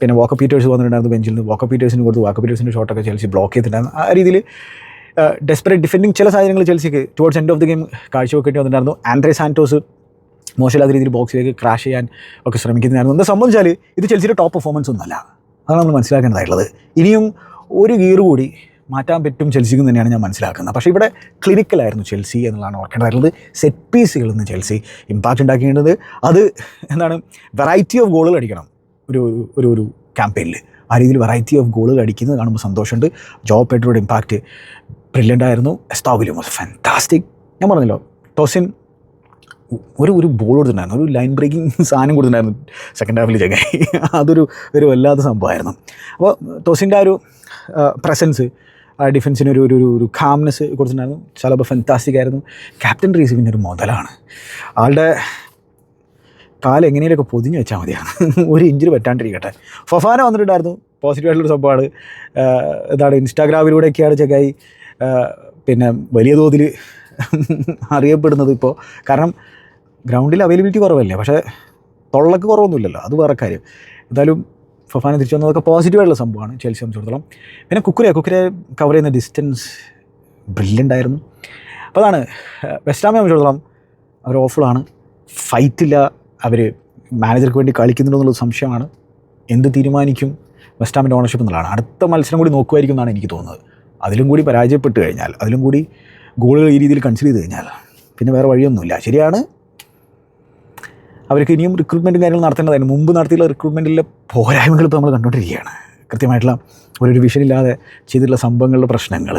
പിന്നെ വാക്കർ പീറ്റേഴ്സ് വന്നിട്ടുണ്ടായിരുന്നു ബെഞ്ചിൽ നിന്ന്. വാക്കർ പീറ്റേഴ്സിന് കൊടുത്ത്. വാക്കർ പീറ്റേഴ്സിന്റെ ഷോട്ടൊക്കെ ചെൽസി ബ്ലോക്ക് ചെയ്തിട്ടുണ്ടായിരുന്നു. ആ രീതിയിൽ ഡെസ്പെറേറ്റ് ഡിഫെൻഡിങ് ചില സാഹചര്യങ്ങൾ ചെൽസിക്ക് towards end of the game കാഴ്ചവെക്കേണ്ടി വന്നിട്ടുണ്ടായിരുന്നു. ആൻഡ്രേ സാന്റോസ് മോശമില്ലാത്ത രീതിയിൽ ബോക്സിലേക്ക് ക്രാഷ് ചെയ്യാൻ ഒക്കെ ശ്രമിക്കുന്നതായിരുന്നു. എന്താ സംബന്ധിച്ചാൽ ഇത് ചെൽസിയുടെ ടോപ്പ് പെർഫോമൻസ് ഒന്നുമല്ല. അതാണ് നമ്മൾ മനസ്സിലാക്കേണ്ടതായിട്ടുള്ളത്. ഇനിയും ഒരു ഗിയർ കൂടി മാറ്റാൻ പറ്റും ചെൽസിക്കും തന്നെയാണ് ഞാൻ മനസ്സിലാക്കുന്നത്. പക്ഷേ ഇവിടെ ക്ലിനിക്കലായിരുന്നു ചെൽസി എന്നുള്ളതാണ് ഓർക്കേണ്ടതായിട്ടുള്ളത്. സെറ്റ് പീസുകളിൽ നിന്ന് ചെൽസി ഇമ്പാക്റ്റ് ഉണ്ടാക്കേണ്ടത് അത് എന്താണ് വെറൈറ്റി ഓഫ് ഗോളുകൾ അടിക്കണം. ഒരു ഒരു ഒരു ക്യാമ്പയിനിൽ ആ രീതിയിൽ വെറൈറ്റി ഓഫ് ഗോളുകൾ അടിക്കുന്നത് കാണുമ്പോൾ സന്തോഷമുണ്ട്. ജോബ് പെട്രോയുടെ ഇമ്പാക്റ്റ് ബ്രില്യന്റ് ആയിരുന്നു. എസ്താവിലും ഫാന്റാസ്റ്റിക് ഞാൻ പറഞ്ഞല്ലോ ടോസിൻ ഒരു ഒരു ബോൾ കൊടുത്തിട്ടുണ്ടായിരുന്നു. ഒരു ലൈൻ ബ്രേക്കിംഗ് സാധനം കൊടുത്തിട്ടുണ്ടായിരുന്നു സെക്കൻഡ് ഹാഫിൽ ചങ്ങായി. അതൊരു ഒരു വല്ലാത്ത സംഭവമായിരുന്നു. അപ്പോൾ ടോസിന്റെ ആ ഒരു പ്രസൻസ് ഡിഫൻസിന് ഒരു ഒരു ഒരു കാംനെസ് കൊടുത്തിട്ടുണ്ടായിരുന്നു. ചിലപ്പോൾ ഫെന്റാസ്റ്റിക് ആയിരുന്നു. ക്യാപ്റ്റൻ റീസിവിന്റെ ഒരു മുതലാണ്. ആളുടെ കാൽ എങ്ങനെയൊക്കെ പൊതിഞ്ഞ് വെച്ചാൽ മതിയാണ്. ഒരു ഇഞ്ചിന് പറ്റാണ്ടിരിക്കട്ടെ. ഫൊഫാന വന്നിട്ടുണ്ടായിരുന്നു. പോസിറ്റീവായിട്ടുള്ളൊരു സംഭവമാണ്. ഇതാണ് ഇൻസ്റ്റാഗ്രാമിലൂടെയൊക്കെയാണ് ചെക്കായി പിന്നെ വലിയ തോതിൽ അറിയപ്പെടുന്നത് ഇപ്പോൾ കാരണം ഗ്രൗണ്ടിൽ അവൈലബിലിറ്റി കുറവല്ലേ? പക്ഷേ തൊള്ളക്ക് കുറവൊന്നുമില്ലല്ലോ. അത് വേറെ കാര്യം. എന്തായാലും ഫഫാനെ തിരിച്ചു വന്നതൊക്കെ പോസിറ്റീവായിട്ടുള്ള സംഭവമാണ് ചെൽസി സംബന്ധിച്ചിടത്തോളം. പിന്നെ കുക്കുരെ കുക്കുരെ കവർ ചെയ്യുന്ന ഡിസ്റ്റൻസ് ബ്രില്യന്റ് ആയിരുന്നു. അപ്പോൾ അതാണ് വെസ്റ്റാമിനെ സംബന്ധിച്ചിടത്തോളം അവർ ഓഫിളാണ് ഫൈറ്റില്ല അവർ മാനേജർക്ക് വേണ്ടി കളിക്കുന്നുണ്ടോ എന്നുള്ളത് സംശയമാണ്. എന്ത് തീരുമാനിക്കും വെസ്റ്റാമിന്റെ ഓണർഷിപ്പ് എന്നുള്ളതാണ്. അടുത്ത മത്സരം കൂടി നോക്കുമായിരിക്കും എന്നാണ് എനിക്ക് തോന്നുന്നത്. അതിലും കൂടി പരാജയപ്പെട്ട് കഴിഞ്ഞാൽ അതിലും കൂടി ഗോളുകൾ ഈ രീതിയിൽ കൺസിഡർ ചെയ്ത് കഴിഞ്ഞാൽ പിന്നെ വേറെ വഴിയൊന്നുമില്ല. ശരിയാണ് അവർക്ക് ഇനിയും റിക്രൂട്ട്മെന്റും കാര്യങ്ങൾ നടത്തേണ്ടതായിരുന്നു. മുമ്പ് നടത്തിയുള്ള റിക്രൂട്ട്മെന്റിലെ പോരായ്മകൾ ഇപ്പോൾ നമ്മൾ കണ്ടുകൊണ്ടിരിക്കുകയാണ്. കൃത്യമായിട്ടുള്ള ഒരു വിഷൻ ഇല്ലാതെ ചെയ്തിട്ടുള്ള സംഭവങ്ങളുടെ പ്രശ്നങ്ങൾ.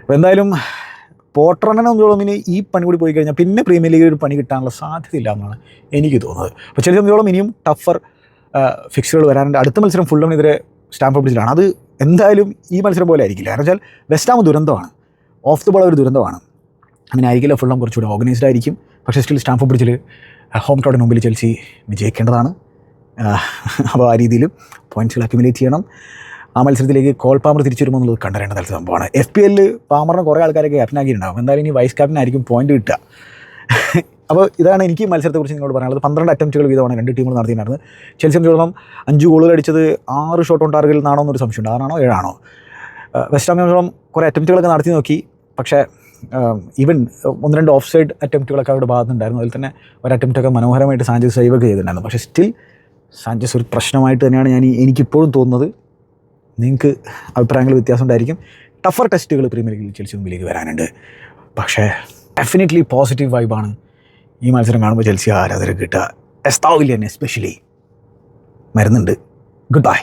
അപ്പോൾ എന്തായാലും സംബന്ധിച്ചോളം ഇനി ഈ പണി കൂടി പോയി കഴിഞ്ഞാൽ പിന്നെ പ്രീമിയർ ലീഗിൽ ഒരു പണി കിട്ടാനുള്ള സാധ്യതയില്ല എന്നാണ് എനിക്ക് തോന്നുന്നത്. അപ്പോൾ ചെറിയ സംബന്ധിച്ചോളം ഇനിയും ടഫർ ഫിക്സുകൾ വരാനുണ്ട്. അടുത്ത മത്സരം ഫുള്ളമിനെതിരെ സ്റ്റാമ്പ് ബ്രിഡ്ജിലാണ് അത് എന്തായാലും ഈ മത്സരം പോലെ ആയിരിക്കില്ല. കാരണം വെച്ചാൽ വെസ്റ്റാം ദുരന്തമാണ്. ഓഫ് ദ ബോൾ ഒരു ദുരന്തമാണ്. അങ്ങനെ ആയിരിക്കില്ല ഫുള്ളം കുറച്ചുകൂടി ഓർഗനൈസ്ഡ് ആയിരിക്കും. പക്ഷേ സ്റ്റിൽ സ്റ്റാമ്പ് ബ്രിഡ്ജിൽ ഹോം ക്രൗഡിന് മുമ്പിൽ ചെൽസി വിജയിക്കേണ്ടതാണ്. അപ്പോൾ ആ രീതിയിലും പോയിന്റ്സുകൾ അക്യുമുലേറ്റ് ചെയ്യണം. ആ മത്സരത്തിലേക്ക് കോൾ പാമർ തിരിച്ചു വരുമ്പോൾ എന്നുള്ളത് കണ്ടറിയേണ്ട തരത്തിൽ സംഭവമാണ്. എഫ് പി എല്ലിൽ പാമറിന് കുറേ ആൾക്കാരൊക്കെ ക്യാപ്റ്റനാക്കിയിട്ടുണ്ടാകും എന്തായാലും ഇനി വൈസ് ക്യാപ്റ്റനായിരിക്കും പോയിന്റ് കിട്ടുക. അപ്പോൾ ഇതാണ് എനിക്ക് മത്സരത്തെക്കുറിച്ച് നിങ്ങളോട് പറയാനുള്ളത്. പന്ത്രണ്ട് അറ്റംപ്റ്റുകൾ വീതമാണ് രണ്ട് ടീമുകൾ നടത്തിയിട്ടുണ്ടായിരുന്നത്. ചെൽസി ചോദിച്ചോളം അഞ്ച് ഗോളുകൾ അടിച്ചത് ആറ് ഷോട്ട് ഓൺ ടാർഗറ്റിൽ നിന്നാണോ എന്നൊരു സംശയമുണ്ട്. ആറാണോ ഏഴാണോ? വെസ്റ്റ് സംബന്ധിച്ചിടത്തോളം കുറേ അറ്റംപ്റ്റുകളൊക്കെ നടത്തി നോക്കി. പക്ഷേ ഈവൻ ഒന്ന് രണ്ട് ഓഫ് സൈഡ് അറ്റംപ്റ്റുകളൊക്കെ അവരുടെ ഭാഗത്തുണ്ടായിരുന്നു അതിൽ തന്നെ ഒരു അറ്റംപ്റ്റൊക്കെ മനോഹരമായിട്ട് സാഞ്ചസ് സൈവ് ഒക്കെ ചെയ്തിട്ടുണ്ടായിരുന്നു. പക്ഷേ സ്റ്റിൽ സാഞ്ചസ് ഒരു പ്രശ്നമായിട്ട് തന്നെയാണ് ഞാൻ എനിക്കിപ്പോഴും തോന്നുന്നത്. നിങ്ങൾക്ക് അഭിപ്രായങ്ങൾ വ്യത്യാസം ഉണ്ടായിരിക്കും. ടഫർ ടെസ്റ്റുകൾ പ്രീമിയർ ലീഗിൽ ചെൽസി മുമ്പിലേക്ക് വരാനുണ്ട്. പക്ഷേ ഡെഫിനറ്റ്ലി പോസിറ്റീവ് വൈബാണ് ഈ മത്സരം കാണുമ്പോൾ ചെൽസി ആരാധകർ കിട്ടുക. എസ്താവില്ല എസ്പെഷ്യലി മരുന്നുണ്ട്. Good bye